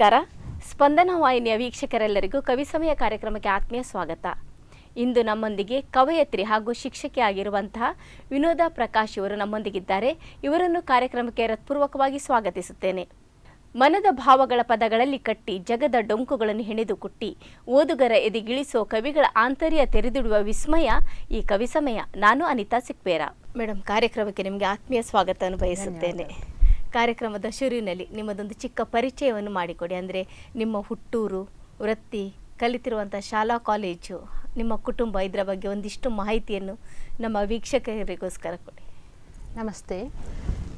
ನಮಸ್ಕಾರ. ಸ್ಪಂದನ ವಾಹಿನಿಯ ವೀಕ್ಷಕರೆಲ್ಲರಿಗೂ ಕವಿ ಸಮಯ ಕಾರ್ಯಕ್ರಮಕ್ಕೆ ಆತ್ಮೀಯ ಸ್ವಾಗತ. ಇಂದು ನಮ್ಮೊಂದಿಗೆ ಕವಯತ್ರಿ ಹಾಗೂ ಶಿಕ್ಷಕಿ ಆಗಿರುವಂತಹ ವಿನೋದ ಪ್ರಕಾಶ್ ಇವರು ನಮ್ಮೊಂದಿಗಿದ್ದಾರೆ. ಇವರನ್ನು ಕಾರ್ಯಕ್ರಮಕ್ಕೆ ಹೃತ್ಪೂರ್ವಕವಾಗಿ ಸ್ವಾಗತಿಸುತ್ತೇನೆ. ಮನದ ಭಾವಗಳ ಪದಗಳಲ್ಲಿ ಕಟ್ಟಿ ಜಗದ ಡೊಂಕುಗಳನ್ನು ಹೆಣೆದು ಕುಟ್ಟಿ ಓದುಗರ ಎದೆಗಿಳಿಸೋ ಕವಿಗಳ ಆಂತರ್ಯ ತೆರೆದಿಡುವ ವಿಸ್ಮಯ ಈ ಕವಿ ಸಮಯ. ನಾನು ಅನಿತಾ ಸಿಕ್ಪೇರ ಮೇಡಮ್ ಕಾರ್ಯಕ್ರಮಕ್ಕೆ ನಿಮಗೆ ಆತ್ಮೀಯ ಸ್ವಾಗತ ಬಯಸುತ್ತೇನೆ ಕಾರ್ಯಕ್ರಮದ ಶುರುವಿನಲ್ಲಿ ನಿಮ್ಮದೊಂದು ಚಿಕ್ಕ ಪರಿಚಯವನ್ನು ಮಾಡಿಕೊಡಿ. ಅಂದರೆ ನಿಮ್ಮ ಹುಟ್ಟೂರು, ವೃತ್ತಿ, ಕಲಿತಿರುವಂಥ ಶಾಲಾ, ಕಾಲೇಜು, ನಿಮ್ಮ ಕುಟುಂಬ, ಇದರ ಬಗ್ಗೆ ಒಂದಿಷ್ಟು ಮಾಹಿತಿಯನ್ನು ನಮ್ಮ ವೀಕ್ಷಕರಿಗೋಸ್ಕರ ಕೊಡಿ. ನಮಸ್ತೆ.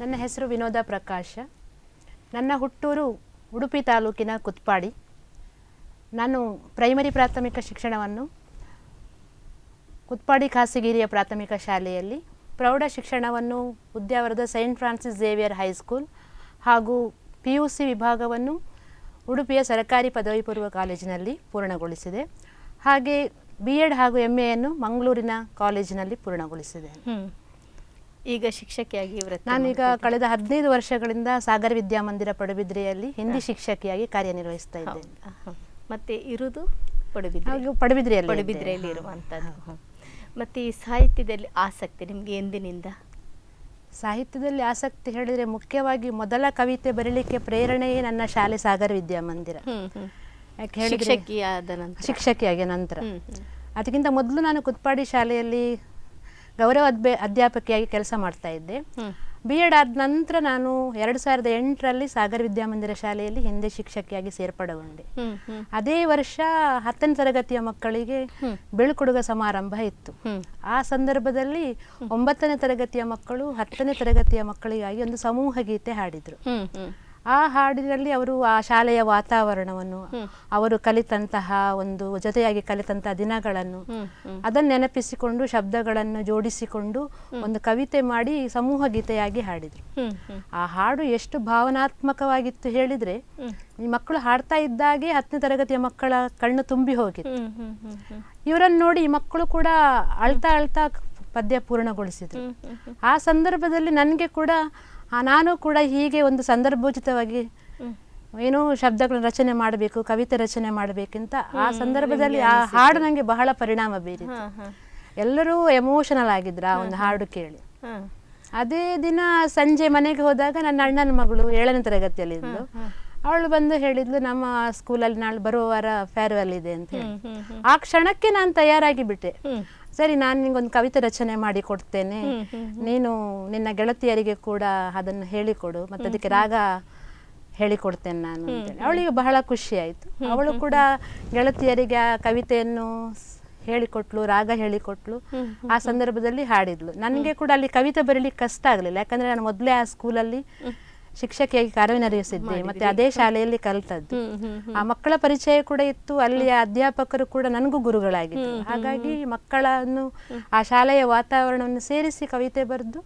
ನನ್ನ ಹೆಸರು ವಿನೋದ ಪ್ರಕಾಶ. ನನ್ನ ಹುಟ್ಟೂರು, ಉಡುಪಿ ತಾಲೂಕಿನ ಕುತ್ಪಾಡಿ. ನಾನು ಪ್ರೈಮರಿ ಪ್ರಾಥಮಿಕ ಶಿಕ್ಷಣವನ್ನು ಕುತ್ಪಾಡಿ ಖಾಸಗಿರಿಯ ಪ್ರಾಥಮಿಕ ಶಾಲೆಯಲ್ಲಿ ಪ್ರೌಢ ಶಿಕ್ಷಣವನ್ನು ಉದ್ಯಾವರದ saint Francis Xavier high school ಹಾಗೂ ಪಿ ಯು ಸಿ ವಿಭಾಗವನ್ನು ಉಡುಪಿಯ ಸರ್ಕಾರಿ ಪದವಿ ಪೂರ್ವ ಕಾಲೇಜಿನಲ್ಲಿ ಪೂರ್ಣಗೊಳಿಸಿದೆ. ಹಾಗೆ ಬಿ ಎಡ್ ಹಾಗೂ ಎಂ ಎಯನ್ನು ಮಂಗಳೂರಿನ ಕಾಲೇಜಿನಲ್ಲಿ ಪೂರ್ಣಗೊಳಿಸಿದೆ. ಈಗ ಶಿಕ್ಷಕಿಯಾಗಿ ವೃತ್ತಿ ನಾನೀಗ. ಕಳೆದ ಹದಿನೈದು ವರ್ಷಗಳಿಂದ ಸಾಗರ ವಿದ್ಯಾಮಂದಿರ ಪಡುಬಿದ್ರೆಯಲ್ಲಿ ಹಿಂದಿ ಶಿಕ್ಷಕಿಯಾಗಿ ಕಾರ್ಯನಿರ್ವಹಿಸ್ತಾ ಇದ್ದೇನೆ? ಮತ್ತೆ ಇರುವುದು ಪಡುಬಿದ್ರೆ. ಪಡುಬಿದ್ರೆಯಲ್ಲಿ ಪಡುಬಿದ್ರೆಯಲ್ಲಿ. ಇರುವಂಥದ್ದು. ಮತ್ತೆ ಈ ಸಾಹಿತ್ಯದಲ್ಲಿ ಆಸಕ್ತಿ ನಿಮಗೆ ಎಂದಿನಿಂದ ಸಾಹಿತ್ಯದಲ್ಲಿ ಆಸಕ್ತಿ ಹೇಳಿದರೆ ಮುಖ್ಯವಾಗಿ ಮೊದಲ ಕವಿತೆ ಬರೀಲಿಕ್ಕೆ ಪ್ರೇರಣೆಯೇ ನನ್ನ ಶಾಲೆ ಸಾಗರ ವಿದ್ಯಾಮಂದಿರ. ಯಾಕೆ ಹೇಳಿದರೆ ಶಿಕ್ಷಕಿಯಾಗಿ ನಂತರ. ಅದಕ್ಕಿಂತ ಮೊದಲು ನಾನು ಕುತ್ಪಾಡಿ ಶಾಲೆಯಲ್ಲಿ ಗೌರವ ಅಧ್ಯಾಪಕಿಯಾಗಿ ಕೆಲಸ ಮಾಡ್ತಾ ಇದ್ದೆ. ಬಿ ಎಡ್ ಆದ ನಂತರ ನಾನು ಎರಡು ಸಾವಿರದ ಎಂಟರಲ್ಲಿ ಸಾಗರ ವಿದ್ಯಾಮಂದಿರ ಶಾಲೆಯಲ್ಲಿ ಹಿಂದೆ ಶಿಕ್ಷಕಿಯಾಗಿ ಸೇರ್ಪಡೆಗೊಂಡೆ. ಅದೇ ವರ್ಷ ಹತ್ತನೇ ತರಗತಿಯ ಮಕ್ಕಳಿಗೆ ಬೀಳ್ಕೊಡುಗ ಸಮಾರಂಭ ಇತ್ತು. ಆ ಸಂದರ್ಭದಲ್ಲಿ ಒಂಬತ್ತನೇ ತರಗತಿಯ ಮಕ್ಕಳು ಹತ್ತನೇ ತರಗತಿಯ ಮಕ್ಕಳಿಗಾಗಿ ಒಂದು ಸಮೂಹ ಗೀತೆ ಹಾಡಿದರು. ಆ ಹಾಡಿನಲ್ಲಿ ಅವರು ಆ ಶಾಲೆಯ ವಾತಾವರಣವನ್ನು ಅವರು ಕಲಿತಂತಹ ಒಂದು ಜೊತೆಯಾಗಿ ಕಲಿತಂತಹ ದಿನಗಳನ್ನು. ಅದನ್ನು ನೆನಪಿಸಿಕೊಂಡು ಶಬ್ದಗಳನ್ನು ಜೋಡಿಸಿಕೊಂಡು ಒಂದು ಕವಿತೆ ಮಾಡಿ ಸಮೂಹ ಗೀತೆಯಾಗಿ ಹಾಡಿದರು. ಆ ಹಾಡು ಎಷ್ಟು ಭಾವನಾತ್ಮಕವಾಗಿತ್ತು ಹೇಳಿದ್ರೆ ಈ ಮಕ್ಕಳು ಹಾಡ್ತಾ ಇದ್ದಾಗೆ ಹತ್ತನೇ ತರಗತಿಯ ಮಕ್ಕಳ ಕಣ್ಣು ತುಂಬಿ ಹೋಗಿತ್ತು. ಇವರನ್ನು ನೋಡಿ ಈ ಮಕ್ಕಳು ಕೂಡ ಅಳ್ತಾ ಅಳ್ತಾ ಪದ್ಯ ಪೂರ್ಣಗೊಳಿಸಿದ್ರು. ಆ ಸಂದರ್ಭದಲ್ಲಿ ನನಗೆ ಕೂಡ ನಾನು ಕೂಡ ಹೀಗೆ ಒಂದು ಸಂದರ್ಭೋಚಿತವಾಗಿ ಏನು ಶಬ್ದಗಳನ್ನು ರಚನೆ ಮಾಡಬೇಕು ಕವಿತೆ ರಚನೆ ಮಾಡಬೇಕಂತ ಆ ಸಂದರ್ಭದಲ್ಲಿ ಆ ಹಾಡು ನನಗೆ ಬಹಳ ಪರಿಣಾಮ ಬೀರಿತು. ಎಲ್ಲರೂ ಎಮೋಷನಲ್ ಆಗಿದ್ರ ಆ ಒಂದು ಹಾಡು ಕೇಳಿ. ಅದೇ ದಿನ ಸಂಜೆ ಮನೆಗೆ ಹೋದಾಗ ನನ್ನ ಅಣ್ಣನ ಮಗಳು ಏಳನೇ ತರಗತಿಯಲ್ಲಿದ್ಲು. ಅವಳು ಬಂದು ಹೇಳಿದ್ಲು ನಮ್ಮ ಸ್ಕೂಲಲ್ಲಿ ನಾಳೆ ಬರುವ ವಾರ ಫೇರ್ವೆಲ್ ಇದೆ ಅಂತ ಹೇಳಿ. ಆ ಕ್ಷಣಕ್ಕೆ ನಾನು ತಯಾರಾಗಿ ಬಿಟ್ಟೆ. ಸರಿ ನಾನು ನಿಂಗೊಂದು ಕವಿತೆ ರಚನೆ ಮಾಡಿ ಕೊಡ್ತೇನೆ. ನೀನು ನಿನ್ನ ಗೆಳತಿಯರಿಗೆ ಕೂಡ ಅದನ್ನು ಹೇಳಿಕೊಡು. ಮತ್ತೆ ಅದಕ್ಕೆ ರಾಗ ಹೇಳಿಕೊಡ್ತೇನೆ ನಾನು ಅಂತೇಳಿ. ಅವಳಿಗೆ ಬಹಳ ಖುಷಿ ಆಯಿತು. ಅವಳು ಕೂಡ ಗೆಳತಿಯರಿಗೆ ಆ ಕವಿತೆಯನ್ನು ಹೇಳಿಕೊಟ್ಲು ರಾಗ ಹೇಳಿಕೊಟ್ಲು. ಆ ಸಂದರ್ಭದಲ್ಲಿ ಹಾಡಿದ್ಲು. ನನಗೆ ಕೂಡ ಅಲ್ಲಿ ಕವಿತೆ ಬರೀಲಿಕ್ಕೆ ಕಷ್ಟ ಆಗಲಿಲ್ಲ. ಯಾಕಂದ್ರೆ ನಾನು ಮೊದಲೇ ಆ ಸ್ಕೂಲಲ್ಲಿ ಶಿಕ್ಷಕಿಯಾಗಿ ಕಾರ್ಯನಿರ್ವಹಿಸಿದ್ದೆ. ಮತ್ತೆ ಅದೇ ಶಾಲೆಯಲ್ಲಿ ಕಲ್ತದ್ದು. ಆ ಮಕ್ಕಳ ಪರಿಚಯ ಕೂಡ ಇತ್ತು. ಅಲ್ಲಿಯ ಅಧ್ಯಾಪಕರು ಕೂಡ ನನಗೂ ಗುರುಗಳಾಗಿದ್ದರು. ಹಾಗಾಗಿ ಮಕ್ಕಳನ್ನು ಆ ಶಾಲೆಯ ವಾತಾವರಣವನ್ನು ಸೇರಿಸಿ ಕವಿತೆ ಬರೆದು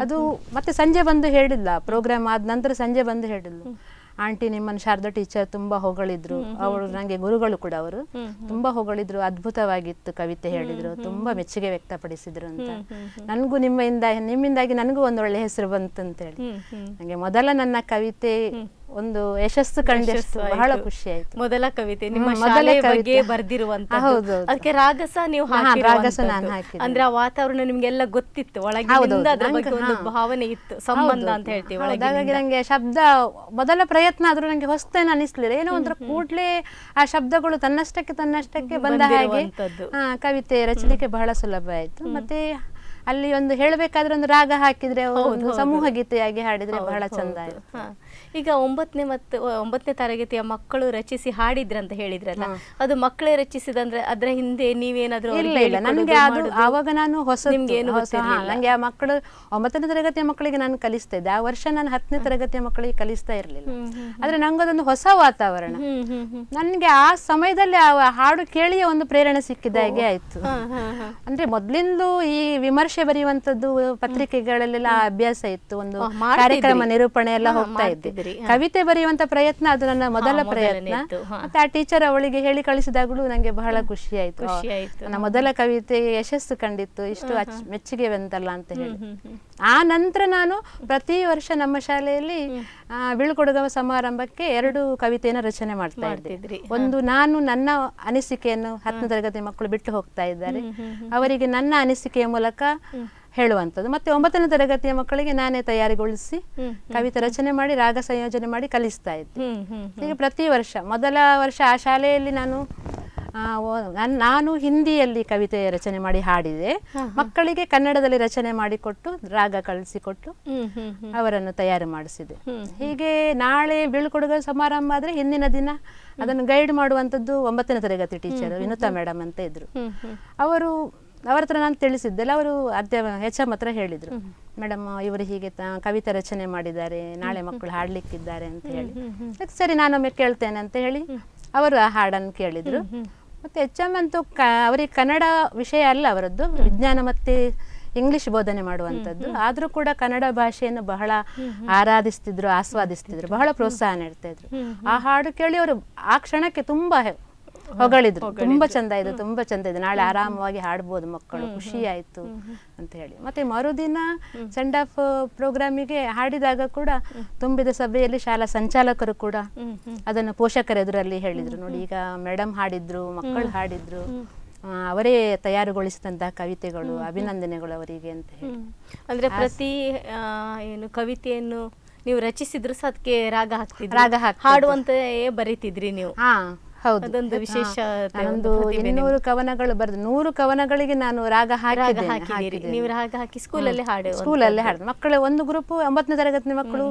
ಅದು ಮತ್ತೆ ಸಂಜೆ ಬಂದು ಹೇಳಿಲ್ಲ ಪ್ರೋಗ್ರಾಮ್ ಆದ ನಂತರ ಸಂಜೆ ಬಂದು ಹೇಳಿದ್ಲು. ಆಂಟಿ ನಿಮ್ಮನ್ನು ಶಾರದಾ ಟೀಚರ್ ತುಂಬಾ ಹೊಗಳಿದ್ರು. ಅವರು ನಂಗೆ ಗುರುಗಳು ಕೂಡ ಅವರು. ತುಂಬಾ ಹೊಗಳಿದ್ರು ಅದ್ಭುತವಾಗಿತ್ತು ಕವಿತೆ ಹೇಳಿದ್ರು. ತುಂಬಾ ಮೆಚ್ಚುಗೆ ವ್ಯಕ್ತಪಡಿಸಿದ್ರು ಅಂತ. ನನಗೂ ನಿಮ್ಮಿಂದ ನಿಮ್ಮಿಂದಾಗಿ ನನಗೂ ಒಂದು ಒಳ್ಳೆ ಹೆಸರು ಬಂತು ಅಂತ ಹೇಳಿ ಹ್ಮ್, ಹ್ಮ್. ನಂಗೆ ಮೊದಲ ನನ್ನ ಕವಿತೆ ಒಂದು ಯಶಸ್ಸು ಕಂಡಷ್ಟು ಬಹಳ ಖುಷಿ ಆಯ್ತು. ಮೊದಲ ಕವಿತೆ ನಿಮ್ಮ ಕವಿತೆ. ಬಗ್ಗೆ ಹೌದು. ಅದಕ್ಕೆ ರಾಗಸ ನೀವು ರಾಗಸ ನಾನು ಹಾಕಿ ಅಂದ್ರೆ ಆ ವಾತಾವರಣ ನಿಮ್ಗೆಲ್ಲ ಗೊತ್ತಿತ್ತು ಒಳಗೆ. ಬಗ್ಗೆ ಒಂದು ಭಾವನೆ ಇತ್ತು ಸಂಬಂಧ ಅಂತ ಹೇಳ್ತೀವಿ. ಹಾಗಾಗಿ ನಂಗೆ ಶಬ್ದ ಮೊದಲ ಪ್ರಯತ್ನ ಆದ್ರೂ ನಂಗೆ ಹೊಸ್ತೇನೆ ಅನಿಸ್ಲಿಲ್ಲ ಏನೋ ಒಂಥರ ಕೂಡ್ಲೇ ಆ ಶಬ್ದಗಳು ತನ್ನಷ್ಟಕ್ಕೆ ತನ್ನಷ್ಟಕ್ಕೆ ಬಂದ ಹಾಗೆ. ಕವಿತೆ ರಚನೆಗೆ ಬಹಳ ಸುಲಭ ಆಯ್ತು. ಮತ್ತೆ ಅಲ್ಲಿ ಒಂದು ಹೇಳಬೇಕಾದ್ರೆ ಒಂದು ರಾಗ ಹಾಕಿದ್ರೆ ಸಮೂಹ ಗೀತೆಯಾಗಿ ಹಾಡಿದ್ರೆ ಬಹಳ ಚಂದ ಆಯ್ತು. ಈಗ ಒಂಬತ್ತನೇ ಮತ್ತು ಒಂಬತ್ತನೇ ತರಗತಿಯ ಮಕ್ಕಳು ರಚಿಸಿ ಹಾಡಿದ್ರಂತ ಹೇಳಿದ್ರಲ್ಲ ಅದು ಮಕ್ಕಳೇ ರಚಿಸಿದಂದ್ರೆ ಅದ್ರ ಹಿಂದೆ ನೀವೇನಾದ್ರೂ ನನಗೆ ಅದು? ಆವಾಗ ನಾನು ಹೊಸ ನಿಮ್ಗೆ ಏನು? ನನಗೆ ಆ ಮಕ್ಕಳು ಒಂಬತ್ತನೇ ತರಗತಿಯ ಮಕ್ಕಳಿಗೆ ನಾನು ಕಲಿಸ್ತಾ ಇದ್ದೆ ಆ ವರ್ಷ ನಾನು ಹತ್ತನೇ ತರಗತಿಯ ಮಕ್ಕಳಿಗೆ ಕಲಿಸ್ತಾ ಇರಲಿಲ್ಲ. ಆದ್ರೆ ನಂಗದೊಂದು ಹೊಸ ವಾತಾವರಣ. ನನಗೆ ಆ ಸಮಯದಲ್ಲಿ ಆ ಹಾಡು ಕೇಳಿಯೇ ಒಂದು ಪ್ರೇರಣೆ ಸಿಕ್ಕಿದ ಹಾಗೆ ಆಯ್ತು. ಅಂದ್ರೆ ಮೊದ್ಲಿಂದು ಈ ವಿಮರ್ಶೆ ಬರೆಯುವಂತದ್ದು ಪತ್ರಿಕೆಗಳಲ್ಲೆಲ್ಲ ಅಭ್ಯಾಸ ಇತ್ತು. ಒಂದು ಕಾರ್ಯಕ್ರಮ ನಿರೂಪಣೆ ಎಲ್ಲ ಹೋಗ್ತಾ ಇದ್ದೆ. ಕವಿತೆ ಬರೆಯುವಂತ ಪ್ರಯತ್ನ ಅದು ನನ್ನ ಮೊದಲ ಪ್ರಯತ್ನ. ಮತ್ತೆ ಆ ಟೀಚರ್ ಅವಳಿಗೆ ಹೇಳಿ ಕಳಿಸಿದಾಗಲೂ ನಂಗೆ ಬಹಳ ಖುಷಿ ಆಯ್ತು. ನನ್ನ ಮೊದಲ ಕವಿತೆ ಯಶಸ್ಸು ಕಂಡಿತ್ತು. ಇಷ್ಟು ಮೆಚ್ಚುಗೆ ಬಂತಲ್ಲ ಅಂತ ಹೇಳಿ. ಆ ನಂತರ ನಾನು ಪ್ರತಿ ವರ್ಷ ನಮ್ಮ ಶಾಲೆಯಲ್ಲಿ ಆ, ಬೀಳ್ಕೊಡುಗ ಸಮಾರಂಭಕ್ಕೆ ಎರಡು ಕವಿತೆಯನ್ನು ರಚನೆ ಮಾಡ್ತಾ ಇದ್ದೆ. ಒಂದು ನಾನು ನನ್ನ ಅನಿಸಿಕೆಯನ್ನು ಹತ್ತನೇ ತರಗತಿ ಮಕ್ಕಳು ಬಿಟ್ಟು ಹೋಗ್ತಾ ಇದ್ದಾರೆ. ಅವರಿಗೆ ನನ್ನ ಅನಿಸಿಕೆಯ ಮೂಲಕ ಹೇಳುವಂಥದ್ದು. ಮತ್ತೆ ಒಂಬತ್ತನೇ ತರಗತಿಯ ಮಕ್ಕಳಿಗೆ ನಾನೇ ತಯಾರಿಗೊಳಿಸಿ ಕವಿತೆ ರಚನೆ ಮಾಡಿ ರಾಗ ಸಂಯೋಜನೆ ಮಾಡಿ ಕಲಿಸ್ತಾ ಇದ್ದೆ. ಹೀಗೆ ಪ್ರತಿ ವರ್ಷ ಮೊದಲ ವರ್ಷ ಆ ಶಾಲೆಯಲ್ಲಿ ನಾನು ನಾನು ಹಿಂದಿಯಲ್ಲಿ ಕವಿತೆ ರಚನೆ ಮಾಡಿ ಹಾಡಿದೆ. ಮಕ್ಕಳಿಗೆ ಕನ್ನಡದಲ್ಲಿ ರಚನೆ ಮಾಡಿಕೊಟ್ಟು ರಾಗ ಕಳಿಸಿಕೊಟ್ಟು ಅವರನ್ನು ತಯಾರು ಮಾಡಿಸಿದೆ. ಹೀಗೆ ನಾಳೆ ಬೀಳ್ಕೊಡುಗ ಸಮಾರಂಭ ಆದ್ರೆ ಹಿಂದಿನ ದಿನ ಅದನ್ನು ಗೈಡ್ ಮಾಡುವಂಥದ್ದು ಒಂಬತ್ತನೇ ತರಗತಿ ಟೀಚರ್ ವಿನುತಾ ಮೇಡಮ್ ಅಂತ ಇದ್ರು. ಅವರು ಅವರ ಹತ್ರ ನಾನು ತಿಳಿಸಿದ್ದೆಲ್ಲ ಅವರು ಅಧ್ಯಾಪ ಎಚ್ ಎಂ ಹತ್ರ ಹೇಳಿದ್ರು. ಮೇಡಮ್ ಇವರು ಹೀಗೆ ತ- ಕವಿತೆ ರಚನೆ ಮಾಡಿದ್ದಾರೆ ನಾಳೆ ಮಕ್ಕಳು ಹಾಡ್ಲಿಕ್ಕಿದ್ದಾರೆ ಅಂತ ಹೇಳಿ. ಸರಿ ನಾನೊಮ್ಮೆ ಕೇಳ್ತೇನೆ ಅಂತ ಹೇಳಿ ಅವರು ಆ ಹಾಡನ್ನು ಕೇಳಿದ್ರು. ಮತ್ತೆ ಎಚ್ ಎಂ ಅಂತೂ ಕ ಅವರಿಗೆ ಕನ್ನಡ ವಿಷಯ ಅಲ್ಲ ಅವರದ್ದು. ವಿಜ್ಞಾನ ಮತ್ತೆ ಇಂಗ್ಲಿಷ್ ಬೋಧನೆ ಮಾಡುವಂಥದ್ದು. ಆದರೂ ಕೂಡ ಕನ್ನಡ ಭಾಷೆಯನ್ನು ಬಹಳ ಆರಾಧಿಸ್ತಿದ್ರು ಆಸ್ವಾದಿಸ್ತಿದ್ರು ಬಹಳ ಪ್ರೋತ್ಸಾಹ ನೀಡ್ತಾ ಇದ್ರು. ಆ ಹಾಡು ಕೇಳಿ ಅವರು ಆ ಕ್ಷಣಕ್ಕೆ ತುಂಬಾ ಹೊಗಳಿದ್ರು. ತುಂಬಾ ಚಂದ ಇದೆ ತುಂಬಾ ಚಂದ ಇದೆ ನಾಳೆ ಆರಾಮವಾಗಿ ಹಾಡ್ಬೋದು ಮಕ್ಕಳು ಖುಷಿ ಆಯ್ತು ಅಂತ ಹೇಳಿ. ಮತ್ತೆ ಮರುದಿನ ಸೆಂಡ್ ಆಫ್ ಪ್ರೋಗ್ರಾಮಿಗೆ ಹಾಡಿದಾಗ ಕೂಡ ತುಂಬಿದ ಸಭೆಯಲ್ಲಿ ಶಾಲಾ ಸಂಚಾಲಕರು ಕೂಡ ಅದನ್ನು ಪೋಷಕರ ಎದುರಲ್ಲಿ ಹೇಳಿದ್ರು. ನೋಡಿ ಈಗ ಮೇಡಮ್ ಹಾಡಿದ್ರು ಮಕ್ಕಳು ಹಾಡಿದ್ರು ಅವರೇ ತಯಾರುಗೊಳಿಸಿದಂತಹ ಕವಿತೆಗಳು ಅಭಿನಂದನೆಗಳು ಅವರಿಗೆ ಅಂತ ಹೇಳಿ. ಅಂದ್ರೆ ಪ್ರತಿ ಏನು ಕವಿತೆಯನ್ನು ನೀವು ರಚಿಸಿದ್ರು ಸಹ ಅದಕ್ಕೆ ರಾಗ ಹಾಕ್ತಿದ್ರಿ. ರಾಗ ಹಾಕಿ ಹಾಡುವಂತೆಯೇ ಬರೀತಿದ್ರಿ ನೀವು. ಹಾ. ಹೌದು. ಅದೊಂದು ವಿಶೇಷ ಒಂದು ಇನ್ನೂರು ಕವನಗಳು ಬರೆದು ನೂರು ಕವನಗಳಿಗೆ ನಾನು ರಾಗ ಹಾಕಿ ನೀವು ರಾಗ ಹಾಕಿ ಸ್ಕೂಲಲ್ಲಿ ಹಾಡು ಸ್ಕೂಲಲ್ಲಿ ಹಾಡು ಮಕ್ಕಳು ಒಂದು ಗ್ರೂಪ್ ಒಂಬತ್ತನೇ ತರಗತಿ ಮಕ್ಕಳು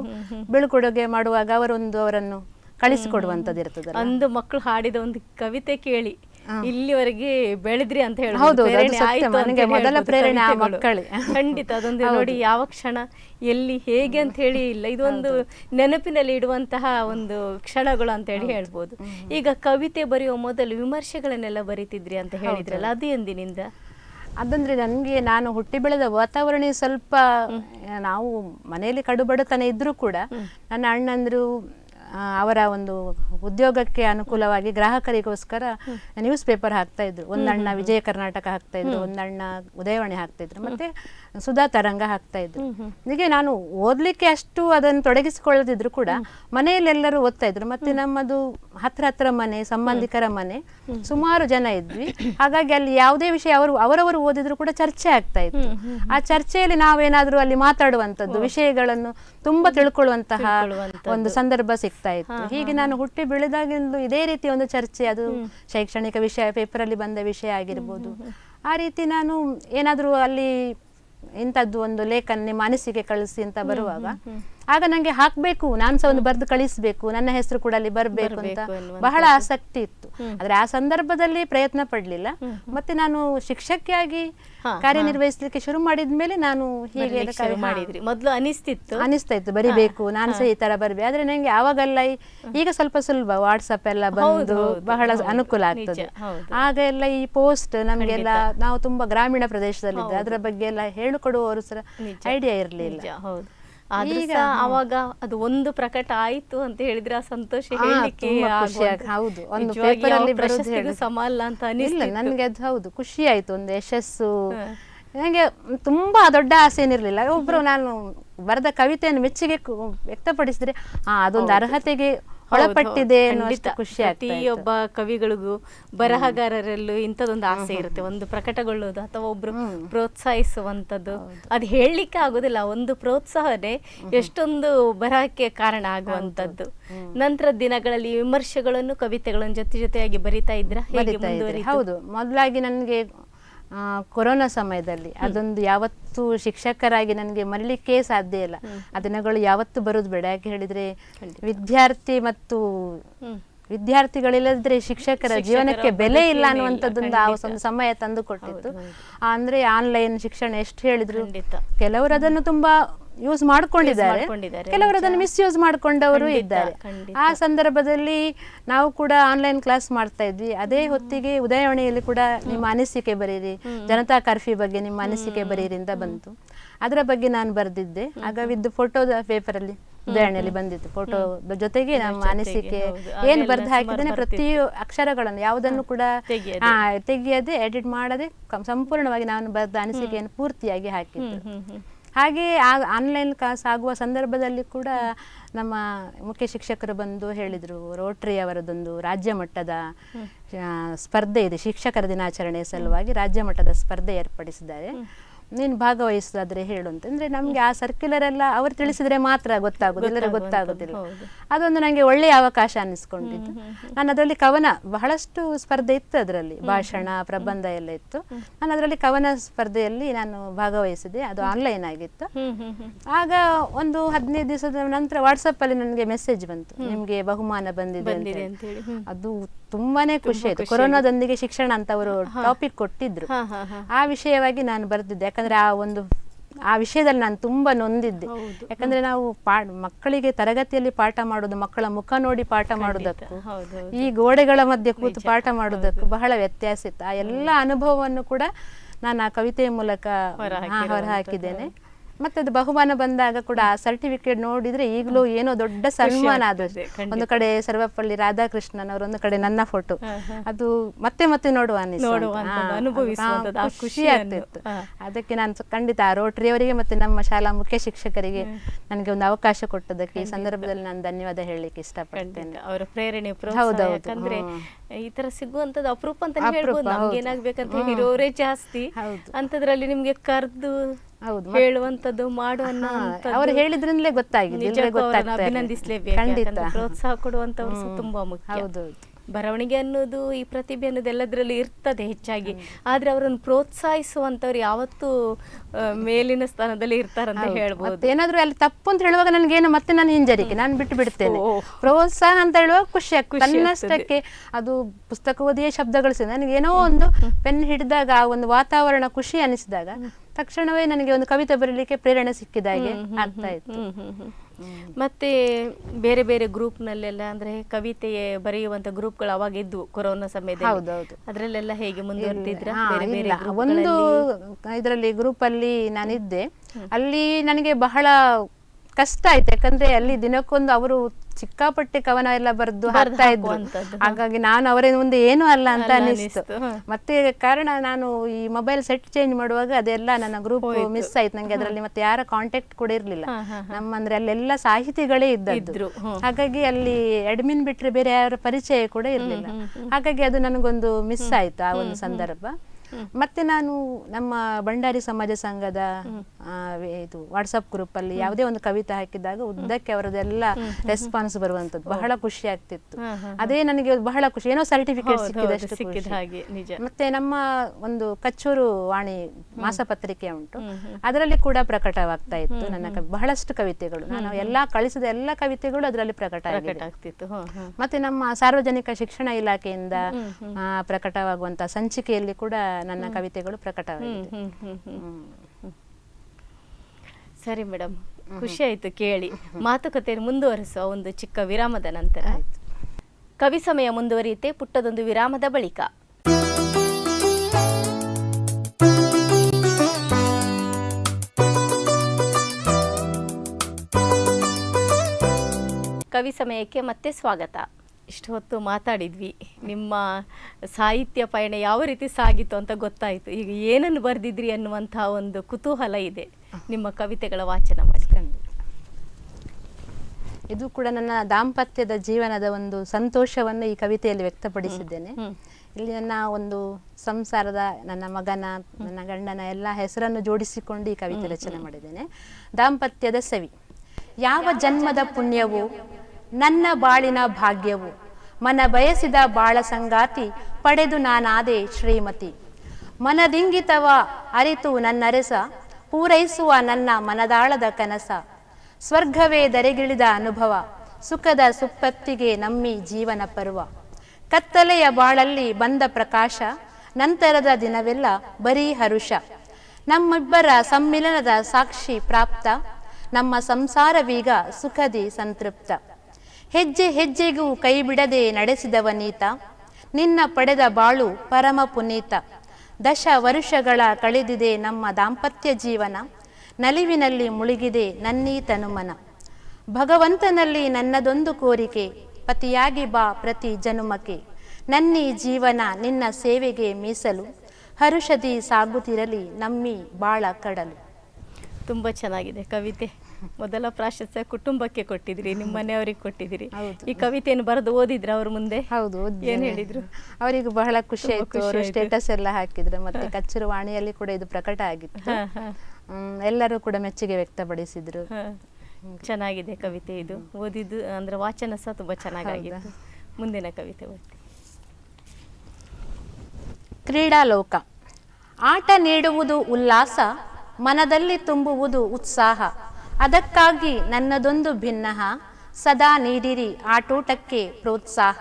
ಬೀಳ್ಕೊಡುಗೆ ಮಾಡುವಾಗ ಅವರೊಂದು ಅವರನ್ನು ಕಳಿಸಿಕೊಡುವಂತದ್ದು ಇರ್ತದೆ ಒಂದು ಮಕ್ಕಳು ಹಾಡಿದ ಒಂದು ಕವಿತೆ ಕೇಳಿ. ಇಲ್ಲಿವರೆಗೆ ಬೆಳೆದ್ರಿ ಅಂತ ಹೇಳಿ ಹೌದು, ಅದು ಸತ್ಯ. ನನಗೆ ಮೊದಲ ಪ್ರೇರಣೆ ಆ ಮಕ್ಕಳೇ. ಖಂಡಿತ ಅದೊಂದು ನೋಡಿ ಯಾವ ಕ್ಷಣ ಎಲ್ಲಿ ಹೇಗೆ ಅಂತ ಹೇಳಿ ಇಲ್ಲ. ಇದೊಂದು ನೆನಪಿನಲ್ಲಿ ಇಡುವಂತಹ ಒಂದು ಕ್ಷಣಗಳು ಅಂತ ಹೇಳಿ ಹೇಳ್ಬೋದು. ಈಗ ಕವಿತೆ ಬರೆಯುವ ಮೊದಲು ವಿಮರ್ಶೆಗಳನ್ನೆಲ್ಲ ಬರೀತಿದ್ರಿ ಅಂತ ಹೇಳಿದ್ರಲ್ಲ ಅದು ಎಂದಿನಿಂದ ಅದಂದ್ರೆ ನನಗೆ ನಾನು ಹುಟ್ಟಿ ಬೆಳೆದ ವಾತಾವರಣ ಸ್ವಲ್ಪ ನಾವು ಮನೆಯಲ್ಲಿ ಕಡುಬಡತನ ಇದ್ರೂ ಕೂಡ ನನ್ನ ಅಣ್ಣಂದ್ರು ಅವರ ಒಂದು ಉದ್ಯೋಗಕ್ಕೆ ಅನುಕೂಲವಾಗಿ ಗ್ರಾಹಕರಿಗೋಸ್ಕರ ನ್ಯೂಸ್ ಪೇಪರ್ ಹಾಕ್ತಾ ಇದ್ರು. ಒಂದಣ್ಣ ವಿಜಯ ಕರ್ನಾಟಕ ಹಾಕ್ತಾ ಇದ್ರು ಒಂದಣ್ಣ ಉದಯವಾಣಿ ಹಾಕ್ತಾ ಇದ್ರು ಮತ್ತೆ ಸುಧಾ ತರಂಗ ಹಾಕ್ತಾ ಇದ್ರು. ಹೀಗೆ ನಾನು ಓದ್ಲಿಕ್ಕೆ ಅಷ್ಟು ಅದನ್ನು ತೊಡಗಿಸಿಕೊಳ್ಳದಿದ್ರು ಕೂಡ ಮನೆಯಲ್ಲಿ ಎಲ್ಲರೂ ಓದ್ತಾ ಇದ್ರು. ಮತ್ತೆ ನಮ್ಮದು ಹತ್ರ ಹತ್ರ ಮನೆ ಸಂಬಂಧಿಕರ ಮನೆ ಸುಮಾರು ಜನ ಇದ್ವಿ. ಹಾಗಾಗಿ ಅಲ್ಲಿ ಯಾವುದೇ ವಿಷಯ ಅವರು ಅವರವರು ಓದಿದ್ರು ಕೂಡ ಚರ್ಚೆ ಆಗ್ತಾ ಇತ್ತು. ಆ ಚರ್ಚೆಯಲ್ಲಿ ನಾವೇನಾದ್ರೂ ಅಲ್ಲಿ ಮಾತಾಡುವಂತದ್ದು ವಿಷಯಗಳನ್ನು ತುಂಬಾ ತಿಳ್ಕೊಳ್ಳುವಂತಹ ಒಂದು ಸಂದರ್ಭ ಸಿಗ್ತಾ ಇತ್ತು. ಹೀಗೆ ನಾನು ಹುಟ್ಟಿ ಬೆಳೆದಾಗಿಂದು ಇದೇ ರೀತಿ ಒಂದು ಚರ್ಚೆ ಅದು ಶೈಕ್ಷಣಿಕ ವಿಷಯ ಪೇಪರಲ್ಲಿ ಬಂದ ವಿಷಯ ಆಗಿರ್ಬೋದು. ಆ ರೀತಿ ನಾನು ಏನಾದ್ರೂ ಅಲ್ಲಿ ಇಂಥದ್ದು ಒಂದು ಲೇಖನ ನಿಮ್ಮ ಅನಿಸಿಕೆ ಕಳಿಸಿ ಅಂತ ಬರುವಾಗ ಆಗ ನಂಗೆ ಹಾಕ್ಬೇಕು ನಾನು ಸಹ ಒಂದು ಬರೆದು ಕಳಿಸ್ಬೇಕು ನನ್ನ ಹೆಸರು ಕೂಡ ಅಲ್ಲಿ ಬರಬೇಕು ಅಂತ ಬಹಳ ಆಸಕ್ತಿ ಇತ್ತು. ಆದ್ರೆ ಆ ಸಂದರ್ಭದಲ್ಲಿ ಪ್ರಯತ್ನ ಪಡ್ಲಿಲ್ಲ. ಮತ್ತೆ ನಾನು ಶಿಕ್ಷಕಿಯಾಗಿ ಕಾರ್ಯನಿರ್ವಹಿಸಲಿಕ್ಕೆ ಶುರು ಮಾಡಿದ್ಮೇಲೆ ನಾನು ಹೀಗೆ ಮಾಡಿದ್ರಿ. ಮೊದಲು ಅನಿಸ್ತಿತ್ತು. ಅನಿಸ್ತಾ ಇತ್ತು ಬರಿಬೇಕು ನಾನು ಸಹ ಈ ತರ ಬರ್ಬೇಕು. ಆದ್ರೆ ನಂಗೆ ಆವಾಗಲ್ಲ ಈಗ ಸ್ವಲ್ಪ ಸುಲಭ ವಾಟ್ಸಪ್ ಎಲ್ಲ ಬಂದು ಬಹಳ ಅನುಕೂಲ ಆಗ್ತದೆ. ಆಗ ಎಲ್ಲ ಈ ಪೋಸ್ಟ್ ನಮ್ಗೆಲ್ಲ ನಾವು ತುಂಬಾ ಗ್ರಾಮೀಣ ಪ್ರದೇಶದಲ್ಲಿದ್ದೆ. ಅದರ ಬಗ್ಗೆ ಎಲ್ಲ ಹೇಳಿಕೊಡುವವರು ಸಹ ಐಡಿಯಾ ಇರ್ಲಿಲ್ಲ. ಹೌದು. ಆದ್ರೂ ಸಹ ಅವಾಗ ಅದು ಒಂದು ಪ್ರಕಟ ಆಯ್ತು ಅಂತ ಹೇಳಿದ್ರೆ ಆ ಸಂತೋಷ ಹೇಳಲಿಕ್ಕೆ ಹೌದು. ಒಂದು ಪೇಪರ್ ಅಲ್ಲಿ ಸಮ ಅಲ್ಲ ಅಂತ ಅನಿಸಿಲ್ಲ ನನಗೆ ಅದು ಹೌದು. ಖುಷಿ ಆಯ್ತು ಒಂದು ಯಶಸ್ಸು. ನನಗೆ ತುಂಬಾ ದೊಡ್ಡ ಆಸೆ ಏನಿರ್ಲಿಲ್ಲ. ಒಬ್ರು ನಾನು ಬರೆದ ಕವಿತೆಯನ್ನು ಮೆಚ್ಚುಗೆ ವ್ಯಕ್ತಪಡಿಸಿದ್ರೆ ಆ ಅದೊಂದು ಅರ್ಹತೆಗೆ ಒಳಪಟ್ಟಿದೆ ಅನ್ನುವಷ್ಟು ಖಂಡಿತ. ಖುಷಿ. ಪ್ರತಿಯೊಬ್ಬ ಕವಿಗಳಿಗೂ ಬರಹಗಾರರಲ್ಲೂ ಇಂಥದೊಂದು ಆಸೆ ಇರುತ್ತೆ. ಒಂದು ಪ್ರಕಟಗೊಳ್ಳೋದು ಅಥವಾ ಒಬ್ರು ಪ್ರೋತ್ಸಾಹಿಸುವಂಥದ್ದು. ಅದು ಹೇಳಲಿಕ್ಕೆ ಆಗೋದಿಲ್ಲ. ಒಂದು ಪ್ರೋತ್ಸಾಹನೆ ಎಷ್ಟೊಂದು ಬರಹಕ್ಕೆ ಕಾರಣ ಆಗುವಂಥದ್ದು. ನಂತರ ದಿನಗಳಲ್ಲಿ ವಿಮರ್ಶೆಗಳನ್ನು ಕವಿತೆಗಳನ್ನು ಜೊತೆ ಜೊತೆಯಾಗಿ ಬರಿತಾ ಇದ್ರ? ಹೌದು. ಮೊದಲಾಗಿ ನನಗೆ ಕೊರೋನಾ ಸಮಯದಲ್ಲಿ ಅದೊಂದು ಯಾವತ್ತು ಶಿಕ್ಷಕರಾಗಿ ನನಗೆ ಮರಿಲಿಕ್ಕೆ ಸಾಧ್ಯ ಇಲ್ಲ. ಆ ದಿನಗಳು ಯಾವತ್ತು ಬರುದು ಬೇಡ. ಯಾಕೆ ಹೇಳಿದ್ರೆ ವಿದ್ಯಾರ್ಥಿ ಮತ್ತು ವಿದ್ಯಾರ್ಥಿಗಳಿಲ್ಲದ್ರೆ ಶಿಕ್ಷಕರ ಜೀವನಕ್ಕೆ ಬೆಲೆ ಇಲ್ಲ ಅನ್ನುವಂಥದ್ದೊಂದು ಆ ಒಂದು ಸಮಯ ತಂದು ಕೊಟ್ಟಿತ್ತು ಅಂದ್ರೆ ಆನ್ಲೈನ್ ಶಿಕ್ಷಣ ಎಷ್ಟು ಹೇಳಿದ್ರು? ಕೆಲವರು ಅದನ್ನು ತುಂಬಾ ಯೂಸ್ ಮಾಡ್ಕೊಂಡಿದ್ದಾರೆ. ಕೆಲವರು ಅದನ್ನು ಮಿಸ್ಯೂಸ್ ಮಾಡ್ಕೊಂಡವರು ಖಂಡಿತ, ಇದ್ದಾರೆ. ಆ ಸಂದರ್ಭದಲ್ಲಿ ನಾವು ಕೂಡ ಆನ್ಲೈನ್ ಕ್ಲಾಸ್ ಮಾಡ್ತಾ ಇದ್ವಿ. ಅದೇ ಹೊತ್ತಿಗೆ ಉದಯವಾಣಿಯಲ್ಲಿ ಕೂಡ ನಿಮ್ಮ ಅನಿಸಿಕೆ ಬರೀರಿ. ಜನತಾ ಕರ್ಫ್ಯೂ ಬಗ್ಗೆ ನಿಮ್ಮ ಅನಿಸಿಕೆ ಬರೀರಿ ಅಂತ ಬಂತು. ಅದರ ಬಗ್ಗೆ ನಾನು ಬರೆದಿದ್ದೆ. ಆಗ ವಿದ್ ಫೋಟೋದ ಪೇಪರಲ್ಲಿ ಉದಾಹರಣೆಯಲ್ಲಿ ಬಂದಿತ್ತು. ಫೋಟೋ ಜೊತೆಗೆ ನಮ್ಮ ಅನಿಸಿಕೆ. ಏನ್ ಬರ್ದು ಹಾಕಿದ್ದೇನೆ ಪ್ರತಿ ಅಕ್ಷರಗಳನ್ನು ಯಾವುದನ್ನು ಕೂಡ ತೆಗೆಯದೆ. ಎಡಿಟ್ ಮಾಡದೆ ಸಂಪೂರ್ಣವಾಗಿ ನಾನು ಬರೆದ ಅನಿಸಿಕೆಯನ್ನು ಪೂರ್ತಿಯಾಗಿ ಹಾಕಿದ್ದು. ಹ್ಮ್ ಆ ಹಾಗೆ ಆನ್ಲೈನ್ ಕ್ಲಾಸ್ ಆಗುವ ಸಂದರ್ಭದಲ್ಲಿ ಕೂಡ ನಮ್ಮ ಮುಖ್ಯ ಶಿಕ್ಷಕರು ಬಂದು ಹೇಳಿದರು ರೋಟ್ರಿ ಅವರದೊಂದು ರಾಜ್ಯ ಮಟ್ಟದ ಸ್ಪರ್ಧೆ ಇದೆ ಶಿಕ್ಷಕರ ದಿನಾಚರಣೆಯ ಸಲುವಾಗಿ ರಾಜ್ಯ ಮಟ್ಟದ ಸ್ಪರ್ಧೆ ಏರ್ಪಡಿಸಿದ್ದಾರೆ. ನೀನು ಭಾಗವಹಿಸೋದಾದ್ರೆ ಹೇಳು ಅಂತ. ಅಂದ್ರೆ ನಮ್ಗೆ ಆ ಸರ್ಕ್ಯುಲರ್ ಎಲ್ಲ ಅವರು ತಿಳಿಸಿದ್ರೆ ಮಾತ್ರ ಗೊತ್ತಾಗೋದು ಎಲ್ಲರೂ ಗೊತ್ತಾಗೋದಿಲ್ಲ. ಅದೊಂದು ನನಗೆ ಒಳ್ಳೆಯ ಅವಕಾಶ ಅನ್ನಿಸ್ಕೊಂಡಿದ್ದು ನಾನು ಅದರಲ್ಲಿ ಕವನ ಬಹಳಷ್ಟು ಸ್ಪರ್ಧೆ ಇತ್ತು ಅದರಲ್ಲಿ ಭಾಷಣ ಪ್ರಬಂಧ ಎಲ್ಲ ಇತ್ತು. ನಾನು ಅದರಲ್ಲಿ ಕವನ ಸ್ಪರ್ಧೆಯಲ್ಲಿ ನಾನು ಭಾಗವಹಿಸಿದೆ ಅದು ಆನ್ಲೈನ್ ಆಗಿತ್ತು. ಆಗ ಒಂದು ಹದಿನೈದು ದಿವಸದ ನಂತರ ವಾಟ್ಸಪ್ ಅಲ್ಲಿ ನನಗೆ ಮೆಸೇಜ್ ಬಂತು. ನಿಮ್ಗೆ ಬಹುಮಾನ ಬಂದಿದೆ. ಅದು ತುಂಬಾನೇ ಖುಷಿ ಆಯ್ತು. ಕೊರೋನಾದೊಂದಿಗೆ ಶಿಕ್ಷಣ ಅಂತ ಅವರು ಟಾಪಿಕ್ ಕೊಟ್ಟಿದ್ರು. ಆ ವಿಷಯವಾಗಿ ನಾನು ಬರೆದಿದ್ದೆ. ಯಾಕಂದ್ರೆ ಆ ಒಂದು ಆ ವಿಷಯದಲ್ಲಿ ನಾನು ತುಂಬಾ ನೊಂದಿದ್ದೆ. ಯಾಕಂದ್ರೆ ನಾವು ಪಾಠ ಮಕ್ಕಳಿಗೆ ತರಗತಿಯಲ್ಲಿ ಪಾಠ ಮಾಡೋದು ಮಕ್ಕಳ ಮುಖ ನೋಡಿ ಪಾಠ ಮಾಡೋದಕ್ಕೂ ಈ ಗೋಡೆಗಳ ಮಧ್ಯೆ ಕೂತು ಪಾಠ ಮಾಡೋದಕ್ಕೂ ಬಹಳ ವ್ಯತ್ಯಾಸ ಇತ್ತು. ಆ ಎಲ್ಲ ಅನುಭವವನ್ನು ಕೂಡ ನಾನು ಆ ಕವಿತೆಯ ಮೂಲಕ ಹೊರ ಹಾಕಿದ್ದೇನೆ ಮತ್ತೆ ಅದು ಬಹುಮಾನ ಬಂದಾಗ ಕೂಡ ಆ ಸರ್ಟಿಫಿಕೇಟ್ ನೋಡಿದ್ರೆ ಈಗಲೂ ಏನೋ ದೊಡ್ಡ ಸನ್ಮಾನ ಅದು. ಒಂದು ಕಡೆ ಸರ್ವಪಳ್ಳಿ ರಾಧಾಕೃಷ್ಣನ್ ಅವರು ಒಂದು ಕಡೆ ನನ್ನ ಫೋಟೋ ಅದು ಮತ್ತೆ ಮತ್ತೆ ನೋಡುವ ಖುಷಿ. ಆಗ್ತಿತ್ತು. ಅದಕ್ಕೆ ನಾನು ಖಂಡಿತ ಆ ರೋಟರಿ ಅವರಿಗೆ ಮತ್ತೆ ನಮ್ಮ ಶಾಲಾ ಮುಖ್ಯ ಶಿಕ್ಷಕರಿಗೆ ನನಗೆ ಒಂದು ಅವಕಾಶ ಕೊಟ್ಟದಕ್ಕೆ ಈ ಸಂದರ್ಭದಲ್ಲಿ ನಾನು ಧನ್ಯವಾದ ಹೇಳಲಿಕ್ಕೆ ಇಷ್ಟಪಡ್ತೇನೆ. ಅವರ ಪ್ರೇರಣೆ ಯಾಕಂದ್ರೆ ಈ ತರ ಸಿಗುವಂತದ್ದು ಅಪರೂಪ ಅಂತ ಹೇಳ್ಬೋದು. ನಮ್ಗೆ ಏನಾಗ್ಬೇಕಂತ ಇರೋರೇ ಜಾಸ್ತಿ. ಅಂತದ್ರಲ್ಲಿ ನಿಮ್ಗೆ ಕರ್ದು ಹೇಳುವಂತದ್ದು ಮಾಡುವಂತ ಅವರು ಹೇಳಿದ್ರಿಂದಲೇ ಗೊತ್ತಾಗಿದೆ. ಅಭಿನಂದಿಸ್ಲೇಬೇಕು ಖಂಡಿತ. ಪ್ರೋತ್ಸಾಹ ಕೊಡುವಂತವ್ರು ತುಂಬಾ ಮುಖ್ಯ. ಹೌದು. ಬರವಣಿಗೆ ಅನ್ನೋದು ಈ ಪ್ರತಿಭೆ ಅನ್ನೋದು ಎಲ್ಲದರಲ್ಲಿ ಇರ್ತದೆ ಹೆಚ್ಚಾಗಿ. ಆದ್ರೆ ಅವರನ್ನು ಪ್ರೋತ್ಸಾಹಿಸುವಂತವ್ರು ಯಾವತ್ತೂ ಮೇಲಿನ ಸ್ಥಾನದಲ್ಲಿ ಇರ್ತಾರಂತ ಹೇಳ್ಬೋದು. ಏನಾದ್ರೂ ಅಲ್ಲಿ ತಪ್ಪು ಅಂತ ಹೇಳುವಾಗ ನನಗೇನು ಮತ್ತೆ ನಾನು ಹಿಂಜರಿಕೆ ನಾನು ಬಿಟ್ಟು ಬಿಡ್ತೇನೆ. ಪ್ರೋತ್ಸಾಹ ಅಂತ ಹೇಳುವಾಗ ಖುಷಿ ತನ್ನಷ್ಟಕ್ಕೆ ಅದು ಪುಸ್ತಕ ಓದಿಯೇ ಶಬ್ದಗಳಿಸಿದೆ ನನಗೇನೋ ಒಂದು ಪೆನ್ ಹಿಡಿದಾಗ ಆ ಒಂದು ವಾತಾವರಣ ಖುಷಿ ಅನಿಸಿದಾಗ ತಕ್ಷಣವೇ ನನಗೆ ಒಂದು ಕವಿತೆ ಬರೀಲಿಕ್ಕೆ ಪ್ರೇರಣೆ ಸಿಕ್ಕಿದ ಹಾಗೆ ಆಗ್ತಾ ಇತ್ತು. ಮತ್ತೆ ಬೇರೆ ಬೇರೆ ಗ್ರೂಪ್ ನಲ್ಲೆಲ್ಲ ಅಂದ್ರೆ ಕವಿತೆ ಬರೆಯುವಂತ ಗ್ರೂಪ್ಗಳು ಅವಾಗ ಇದ್ವು ಕೊರೋನಾ ಸಮಯದಲ್ಲಿ. ಅದ್ರಲ್ಲೆಲ್ಲ ಹೇಗೆ ಮುಂದುವರೆದಿದ್ರ? ಒಂದು ಇದರಲ್ಲಿ ಗ್ರೂಪ್ ಅಲ್ಲಿ ನಾನಿದ್ದೆ. ಅಲ್ಲಿ ನನಗೆ ಬಹಳ ಕಷ್ಟ ಆಯ್ತು ಯಾಕಂದ್ರೆ ಅಲ್ಲಿ ದಿನಕ್ಕೊಂದು ಅವರು ಸಿಕ್ಕಾಪಟ್ಟೆ ಕವನ ಎಲ್ಲ ಬರೆದು ಹಾಕ್ತಾ ಇದ್ರು. ಹಾಗಾಗಿ ನಾನು ಅವರ ಮುಂದೆ ಏನೂ ಅಲ್ಲ ಅಂತ ಅನಿಸ್ತು ಮತ್ತೆ ಕಾರಣ ನಾನು ಈ ಮೊಬೈಲ್ ಸೆಟ್ ಚೇಂಜ್ ಮಾಡುವಾಗ ಅದೆಲ್ಲ ನನ್ನ ಗ್ರೂಪ್ ಮಿಸ್ ಆಯ್ತು. ನಂಗೆ ಅದರಲ್ಲಿ ಮತ್ತೆ ಯಾರ ಕಾಂಟ್ಯಾಕ್ಟ್ ಕೂಡ ಇರ್ಲಿಲ್ಲ. ನಮ್ಮಂದ್ರೆ ಅಲ್ಲೆಲ್ಲ ಸಾಹಿತಿಗಳೇ ಇದ್ದದ್ದು. ಹಾಗಾಗಿ ಅಲ್ಲಿ ಅಡ್ಮಿನ್ ಬಿಟ್ರೆ ಬೇರೆ ಯಾರ ಪರಿಚಯ ಕೂಡ ಇರಲಿಲ್ಲ. ಹಾಗಾಗಿ ಅದು ನನಗೊಂದು ಮಿಸ್ ಆಯ್ತು ಆ ಒಂದು ಸಂದರ್ಭ. ಮತ್ತೆ ನಾನು ನಮ್ಮ ಭಂಡಾರಿ ಸಮಾಜ ಸಂಘದ ಇದು ವಾಟ್ಸಪ್ ಗ್ರೂಪ್ ಅಲ್ಲಿ ಯಾವುದೇ ಒಂದು ಕವಿತೆ ಹಾಕಿದಾಗ ಉದ್ದಕ್ಕೆ ಅವರದೆಲ್ಲ ರೆಸ್ಪಾನ್ಸ್ ಬರುವಂತದ್ದು ಬಹಳ ಖುಷಿ ಆಗ್ತಿತ್ತು. ಅದೇ ನನಗೆ ಬಹಳ ಖುಷಿ. ಏನೋ ಸರ್ಟಿಫಿಕೇಟ್ ಸಿಕ್ಕಿದೆ ಸಿಕ್ಕಿದಷ್ಟು ಸಿಕ್ಕಿದ ಹಾಗೆ, ನಿಜ. ಮತ್ತೆ ನಮ್ಮ ಒಂದು ಕಚ್ಚೂರು ವಾಣಿ ಮಾಸಪತ್ರಿಕೆ ಉಂಟು. ಅದರಲ್ಲಿ ಕೂಡ ಪ್ರಕಟವಾಗ್ತಾ ಇತ್ತು ನನ್ನ ಬಹಳಷ್ಟು ಕವಿತೆಗಳು. ನಾನು ಎಲ್ಲಾ ಕಳಿಸಿದ ಎಲ್ಲ ಕವಿತೆಗಳು ಅದರಲ್ಲಿ ಪ್ರಕಟ ಆಗ್ತಿತ್ತು. ಮತ್ತೆ ನಮ್ಮ ಸಾರ್ವಜನಿಕ ಶಿಕ್ಷಣ ಇಲಾಖೆಯಿಂದ ಪ್ರಕಟವಾಗುವಂತಹ ಪ್ರಕಟವಾಗುವಂತ ಸಂಚಿಕೆಯಲ್ಲಿ ಕೂಡ ನನ್ನ ಕವಿತೆಗಳು ಪ್ರಕಟವಾಗಿದೆ. ಸರಿ ಮೇಡಮ್ ಖುಷಿ ಆಯ್ತು ಕೇಳಿ. ಮಾತುಕತೆಯನ್ನು ಮುಂದುವರಿಸುವ ಒಂದು ಚಿಕ್ಕ ವಿರಾಮದ ನಂತರ. ಕವಿ ಸಮಯ ಮುಂದುವರಿಯುತ್ತೆ ಪುಟ್ಟದೊಂದು ವಿರಾಮದ ಬಳಿಕ. ಕವಿ ಸಮಯಕ್ಕೆ ಮತ್ತೆ ಸ್ವಾಗತ. ಇಷ್ಟು ಹೊತ್ತು ಮಾತಾಡಿದ್ವಿ. ನಿಮ್ಮ ಸಾಹಿತ್ಯ ಪಯಣ ಯಾವ ರೀತಿ ಸಾಗಿತ್ತು ಅಂತ ಗೊತ್ತಾಯಿತು. ಈಗ ಏನನ್ನು ಬರೆದಿದ್ರಿ ಅನ್ನುವಂತಹ ಒಂದು ಕುತೂಹಲ ಇದೆ. ನಿಮ್ಮ ಕವಿತೆಗಳ ವಾಚನ ಮಾಡಿ. ಇದು ಕೂಡ ನನ್ನ ದಾಂಪತ್ಯದ ಜೀವನದ ಒಂದು ಸಂತೋಷವನ್ನು ಈ ಕವಿತೆಯಲ್ಲಿ ವ್ಯಕ್ತಪಡಿಸಿದ್ದೇನೆ. ಇಲ್ಲಿ ನನ್ನ ಒಂದು ಸಂಸಾರದ ನನ್ನ ಮಗನ ನನ್ನ ಗಂಡನ ಎಲ್ಲ ಹೆಸರನ್ನು ಜೋಡಿಸಿಕೊಂಡು ಈ ಕವಿತೆ ರಚನೆ ಮಾಡಿದ್ದೇನೆ. ದಾಂಪತ್ಯದ ಸವಿ. ಯಾವ ಜನ್ಮದ ಪುಣ್ಯವು ನನ್ನ ಬಾಳಿನ ಭಾಗ್ಯವು. ಮನ ಬಯಸಿದ ಬಾಳ ಸಂಗಾತಿ ಪಡೆದು ನಾನಾದೆ ಶ್ರೀಮತಿ. ಮನದಿಂಗಿತವ ಅರಿತು ನನ್ನರೆಸ, ಪೂರೈಸುವ ನನ್ನ ಮನದಾಳದ ಕನಸ. ಸ್ವರ್ಗವೇ ದರೆಗಿಳಿದ ಅನುಭವ, ಸುಖದ ಸುಪ್ಪತ್ತಿಗೆ ನಮ್ಮಿ ಜೀವನ ಪರ್ವ. ಕತ್ತಲೆಯ ಬಾಳಲ್ಲಿ ಬಂದ ಪ್ರಕಾಶ, ನಂತರದ ದಿನವೆಲ್ಲ ಬರೀ ಹರುಷ. ನಮ್ಮಿಬ್ಬರ ಸಮ್ಮಿಲನದ ಸಾಕ್ಷಿ ಪ್ರಾಪ್ತ, ನಮ್ಮ ಸಂಸಾರವೀಗ ಸುಖದಿ ಸಂತೃಪ್ತ. ಹೆಜ್ಜೆ ಹೆಜ್ಜೆಗೂ ಕೈ ಬಿಡದೆ ನಡೆಸಿದವನೀತ. ನಿನ್ನ ಪಡೆದ ಬಾಳು ಪರಮ ಪುನೀತ. ದಶ ವರುಷಗಳ ಕಳೆದಿದೆ ನಮ್ಮ ದಾಂಪತ್ಯ ಜೀವನ. ನಲಿವಿನಲ್ಲಿ ಮುಳುಗಿದೆ ನನ್ನೀ ತನುಮನ ಭಗವಂತನಲ್ಲಿ ನನ್ನದೊಂದು ಕೋರಿಕೆ, ಪತಿಯಾಗಿ ಬಾ ಪ್ರತಿ ಜನುಮಕ್ಕೆ. ನನ್ನೀ ಜೀವನ ನಿನ್ನ ಸೇವೆಗೆ ಮೀಸಲು. ಹರುಷದಿ ಸಾಗುತ್ತಿರಲಿ ನಮ್ಮಿ ಬಾಳ ಕಡಲು. ತುಂಬ ಚೆನ್ನಾಗಿದೆ ಕವಿತೆ. ಮೊದಲ ಪ್ರಾಶಸ್ತ್ಯ ಕುಟುಂಬಕ್ಕೆ ಕೊಟ್ಟಿದ್ರಿ ನಿಮ್ಮ ಮನೆಯವರಿಗೆ ಕೊಟ್ಟಿದ್ರಿ ಹೌದು. ಈ ಕವಿತೆಯನ್ನು ಬರೆದು ಓದಿದ್ರ ಅವ್ರ ಮುಂದೆ? ಹೌದು ಏನ್ ಹೇಳಿದ್ರು? ಅವರಿಗೂ ಬಹಳ ಖುಷಿ ತುಂಬಾ ಆಯ್ತು. ಖುಷಿ ಅವರು ಆಯ್ತು. ಸ್ಟೇಟಸ್ ಎಲ್ಲ ಹಾಕಿದ್ರು ಮತ್ತೆ ಕಚ್ಚರು ವಾಣಿಯಲ್ಲಿ ಕೂಡ ಇದು ಪ್ರಕಟ ಆಗಿತ್ತು. ಹಾ, ಹಾ, ಹ್ಮ್, ಎಲ್ಲರೂ ಕೂಡ ಮೆಚ್ಚುಗೆ ವ್ಯಕ್ತಪಡಿಸಿದ್ರು. ಹಾ. ಚೆನ್ನಾಗಿದೆ ಕವಿತೆ ಇದು. ಓದಿದ್ದು ಅಂದ್ರೆ ವಾಚನ ಸಹ ತುಂಬಾ ಚೆನ್ನಾಗಾಗಿತ್ತು. ಮುಂದಿನ ಕವಿತೆ ಓದಿ ಕ್ರೀಡಾಲೋಕ. ಆಟ ನೀಡುವುದು ಉಲ್ಲಾಸ ಮನದಲ್ಲಿ ತುಂಬುವುದು ಉತ್ಸಾಹ. ಅದಕ್ಕಾಗಿ ನನ್ನದೊಂದು ಭಿನ್ನಹ ಸದಾ ನೀಡಿರಿ ಆಟೋಟಕ್ಕೆ ಪ್ರೋತ್ಸಾಹ.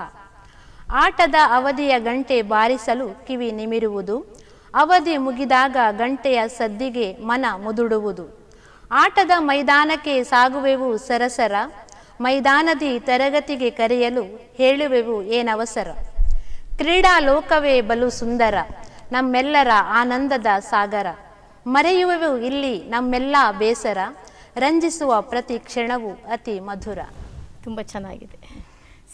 ಆಟದ ಅವಧಿಯ ಗಂಟೆ ಬಾರಿಸಲು ಕಿವಿ ನಿಮಿರುವುದು, ಅವಧಿ ಮುಗಿದಾಗ ಗಂಟೆಯ ಸದ್ದಿಗೆ ಮನ ಮುದುಡುವುದು. ಆಟದ ಮೈದಾನಕ್ಕೆ ಸಾಗುವೆವು ಸರಸರ, ಮೈದಾನದಿ ತರಗತಿಗೆ ಕರೆಯಲು ಹೇಳುವೆವು ಏನವಸರ. ಕ್ರೀಡಾ ಲೋಕವೇ ಬಲು ಸುಂದರ, ನಮ್ಮೆಲ್ಲರ ಆನಂದದ ಸಾಗರ. ಮರೆಯುವೆವು ಇಲ್ಲಿ ನಮ್ಮೆಲ್ಲ ಬೇಸರ ರಂಜಿಸುವ ಪ್ರತಿ ಕ್ಷಣವೂ ಅತಿ ಮಧುರ. ತುಂಬ ಚೆನ್ನಾಗಿದೆ.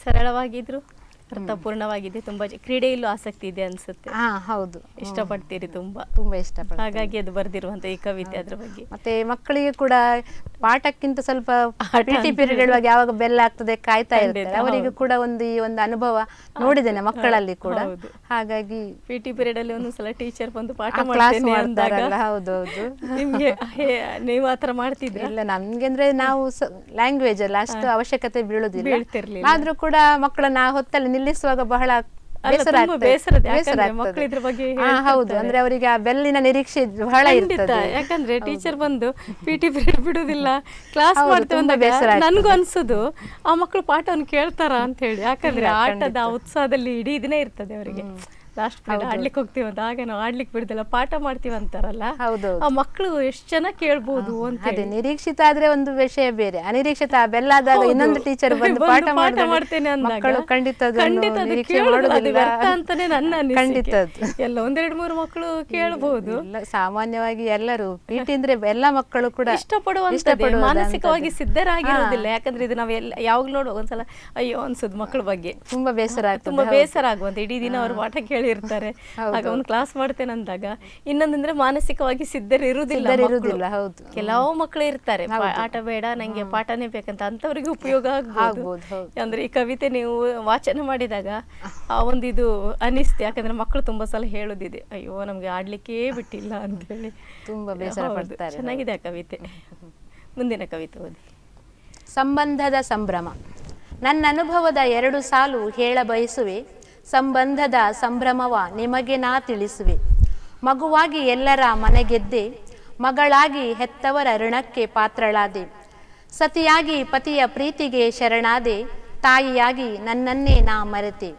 ಸರಳವಾಗಿದ್ರು ಅರ್ಥಪೂರ್ಣವಾಗಿದೆ ತುಂಬಾ ಜ- ಕ್ರೀಡೆಯಲ್ಲೂ ಆಸಕ್ತಿ ಇದೆ ಅನ್ಸುತ್ತೆ. ಹಾ ಹೌದು. ಇಷ್ಟಪಡ್ತೀರಿ ತುಂಬಾ. ತುಂಬಾ ಇಷ್ಟ ಹಾಗಾಗಿ ಅದು ಬರ್ದಿರುವಂತ ಈ ಕವಿತೆ ಅದ್ರ ಬಗ್ಗೆ. ಮತ್ತೆ ಮಕ್ಕಳಿಗೆ ಕೂಡ ಪಾಠಕ್ಕಿಂತ ಸ್ವಲ್ಪ ಆಟ ಪಿರಿಯಡ್ ಯಾವಾಗ ಬೆಲ್ಲ ಆಗ್ತದೆ ಕಾಯ್ತಾ ಖಂಡಿತ, ಇರ್ತಾರೆ. ಅವರಿಗೂ ಕೂಡ ಒಂದು ಈ ಒಂದು ಅನುಭವ ನೋಡಿದ್ದೇನೆ ಮಕ್ಕಳಲ್ಲಿ ಕೂಡ. ಹೌದು. ಹಾಗಾಗಿ ಪಿ ಟಿ ಪೀರಿಯಡ್ ಅಲ್ಲಿ ಒಂದೊಂದ್ಸಲ ಟೀಚರ್ ಬಂದು ಪಾಠ ಕ್ಲಾಸ್ ಮಾಡ್ತೇನೆ ಅಂದಾಗ ಮಾಡ್ತಾರಲ್ಲ ಹೌದೌದು ನಿಮ್ಗೆ ಹೇ- ನೀವು ಆತರ ಮಾಡ್ತಿದ್ರಿ? ಇಲ್ಲ ನಮ್ಗೆ ಅಂದ್ರೆ ನಾವು ಲ್ಯಾಂಗ್ವೇಜ್ ಅಲ್ಲ ಅಷ್ಟು ಅವಶ್ಯಕತೆ ಬೀಳುದಿಲ್ಲ. ಬೀಳ್ತಿರ್ಲಿಲ್ಲ. ಆದ್ರೂ ಕೂಡ ಮಕ್ಕಳನ್ನ ಆ ಹೊತ್ತಲ್ಲಿ ನಿಲ್ಲಿಸುವಾಗ ಬಹಳ ಹೌದು. ಅಂದ್ರೆ ಅವರಿಗೆ ಆ ಬೆಲ್ಲಿನ ನಿರೀಕ್ಷೆ ಬಹಳ ಇರ್ತದೆ. ಯಾಕಂದ್ರೆ ಟೀಚರ್ ಬಂದು ಪಿ ಟಿ ಪೀರಿಯಡ್ ಬಿಡುದಿಲ್ಲ ಕ್ಲಾಸ್ ಮಾಡ್ತೇವೆ. ನನ್ಗೂ ಅನ್ಸುದು ಆ ಮಕ್ಕಳು ಪಾಠವನ್ನು ಕೇಳ್ತಾರ ಅಂತ ಹೇಳಿ. ಯಾಕಂದ್ರೆ ಆಟದ ಉತ್ಸವದಲ್ಲಿ ಉತ್ಸಾಹದಲ್ಲಿ ಇಡೀ ದಿನ ಇರ್ತದೆ ಅವರಿಗೆ. ಲಾಸ್ಟ್ ಪೀರಿಯಡ್ ಆಡ್ಲಿಕ್ಕೆ ಹೋಗ್ತೀವಿ ಅಂತ. ಆಗ ನಾವು ಆಡ್ಲಿಕ್ಕೆ ಬಿಡುದಿಲ್ಲ. ಪಾಠ ಮಾಡ್ತೀವಿ ಅಂತಾರಲ್ಲ. ಹೌದು. ಆ ಮಕ್ಕಳು ಎಷ್ಟು ಜನ ಕೇಳ್ಬೋದು ಅಂತ ಅದೇ ನಿರೀಕ್ಷಿತ ಆದ್ರೆ ಒಂದು ವಿಷಯ ಬೇರೆ. ಅನಿರೀಕ್ಷಿತ ಬೆಲ್ಲ ಬೆಲ್ಲಾದಾಗ ಇನ್ನೊಂದು ಟೀಚರ್ ಬಂದು ಪಾಠ ಪಾಠ ಮಾಡ್ತೇನೆ ಮಕ್ಕಳು ಖಂಡಿತ ಅಂತಾನೆ ನನ್ನ. ಖಂಡಿತ. ಎಲ್ಲ ಒಂದೆರಡು ಮೂರು ಮಕ್ಕಳು ಕೇಳಬಹುದು ಸಾಮಾನ್ಯವಾಗಿ ಎಲ್ಲರೂ ಪಿಟಿ ಅಂದ್ರೆ ಎಲ್ಲ ಮಕ್ಕಳು ಕೂಡ ಇಷ್ಟಪಡುವಂತ. ಮಾನಸಿಕವಾಗಿ ಸಿದ್ಧರಾಗಿರೋದಿಲ್ಲ ಯಾಕಂದ್ರೆ ಇದು ನಾವು ಎಲ್ಲ ಯಾವಾಗ್ಲೂ ನೋಡುವ ಒಂದ್ಸಲ ಅಯ್ಯೋ ಅನ್ಸುದು ಮಕ್ಕಳ ಬಗ್ಗೆ. ತುಂಬಾ ಬೇಸರ ತುಂಬಾ ಬೇಸರ ಆಗುವಂತ. ಇಡೀ ದಿನ ಅವರು ಪಾಠ ಕೇಳಿರ್ತಾರೆ ಆಗ ಒಂದು ಕ್ಲಾಸ್ ಮಾಡ್ತೇನೆ ಅಂದಾಗ ಇನ್ನೊಂದಂದ್ರೆ ಮಾನಸಿಕವಾಗಿ ಸಿದ್ಧರಿರುವುದಿಲ್ಲ. ಹೌದು. ಕೆಲವು ಮಕ್ಕಳು ಇರ್ತಾರೆ ಆಟ ಬೇಡ ನಂಗೆ ಪಾಠನೇ ಬೇಕಂತ ಅಂತವರಿಗೆ ಉಪಯೋಗ ಆಗ್ಬೋದು, ಅಂದ್ರೆ ಈ ಕವಿತೆ ನೀವು ವಾಚನ ಮಾಡಿದಾಗ ಆ ಒಂದು ಇದು ಅನಿಸ್ತು ಯಾಕಂದ್ರೆ ಮಕ್ಕಳು ತುಂಬಾ ಸಲ ಹೇಳುದಿದೆ ಅಯ್ಯೋ ನಮ್ಗೆ ಆಡ್ಲಿಕ್ಕೆ ಬಿಟ್ಟಿಲ್ಲ ಅಂತ ಹೇಳಿ ತುಂಬಾ ಬೇಸರ ಪಡ್ತಾರೆ. ಚೆನ್ನಾಗಿದೆ ಆ ಕವಿತೆ. ಮುಂದಿನ ಕವಿತೆ ಓದಿ. ಸಂಬಂಧದ ಸಂಭ್ರಮ. ನನ್ನ ಅನುಭವದ ಎರಡು ಸಾಲು ಹೇಳ ಬಯಸುವೆ ಸಂಬಂಧದ ಸಂಭ್ರಮವ ನಿಮಗೆ ನಾ ತಿಳಿಸುವೆ. ಮಗುವಾಗಿ ಎಲ್ಲರ ಮನೆಗೆದ್ದೆ, ಮಗಳಾಗಿ ಹೆತ್ತವರ ಋಣಕ್ಕೆ ಪಾತ್ರಳಾದೆ. ಸತಿಯಾಗಿ ಪತಿಯ ಪ್ರೀತಿಗೆ ಶರಣಾದೆ, ತಾಯಿಯಾಗಿ ನನ್ನನ್ನೇ ನಾ ಮರೆತೆ.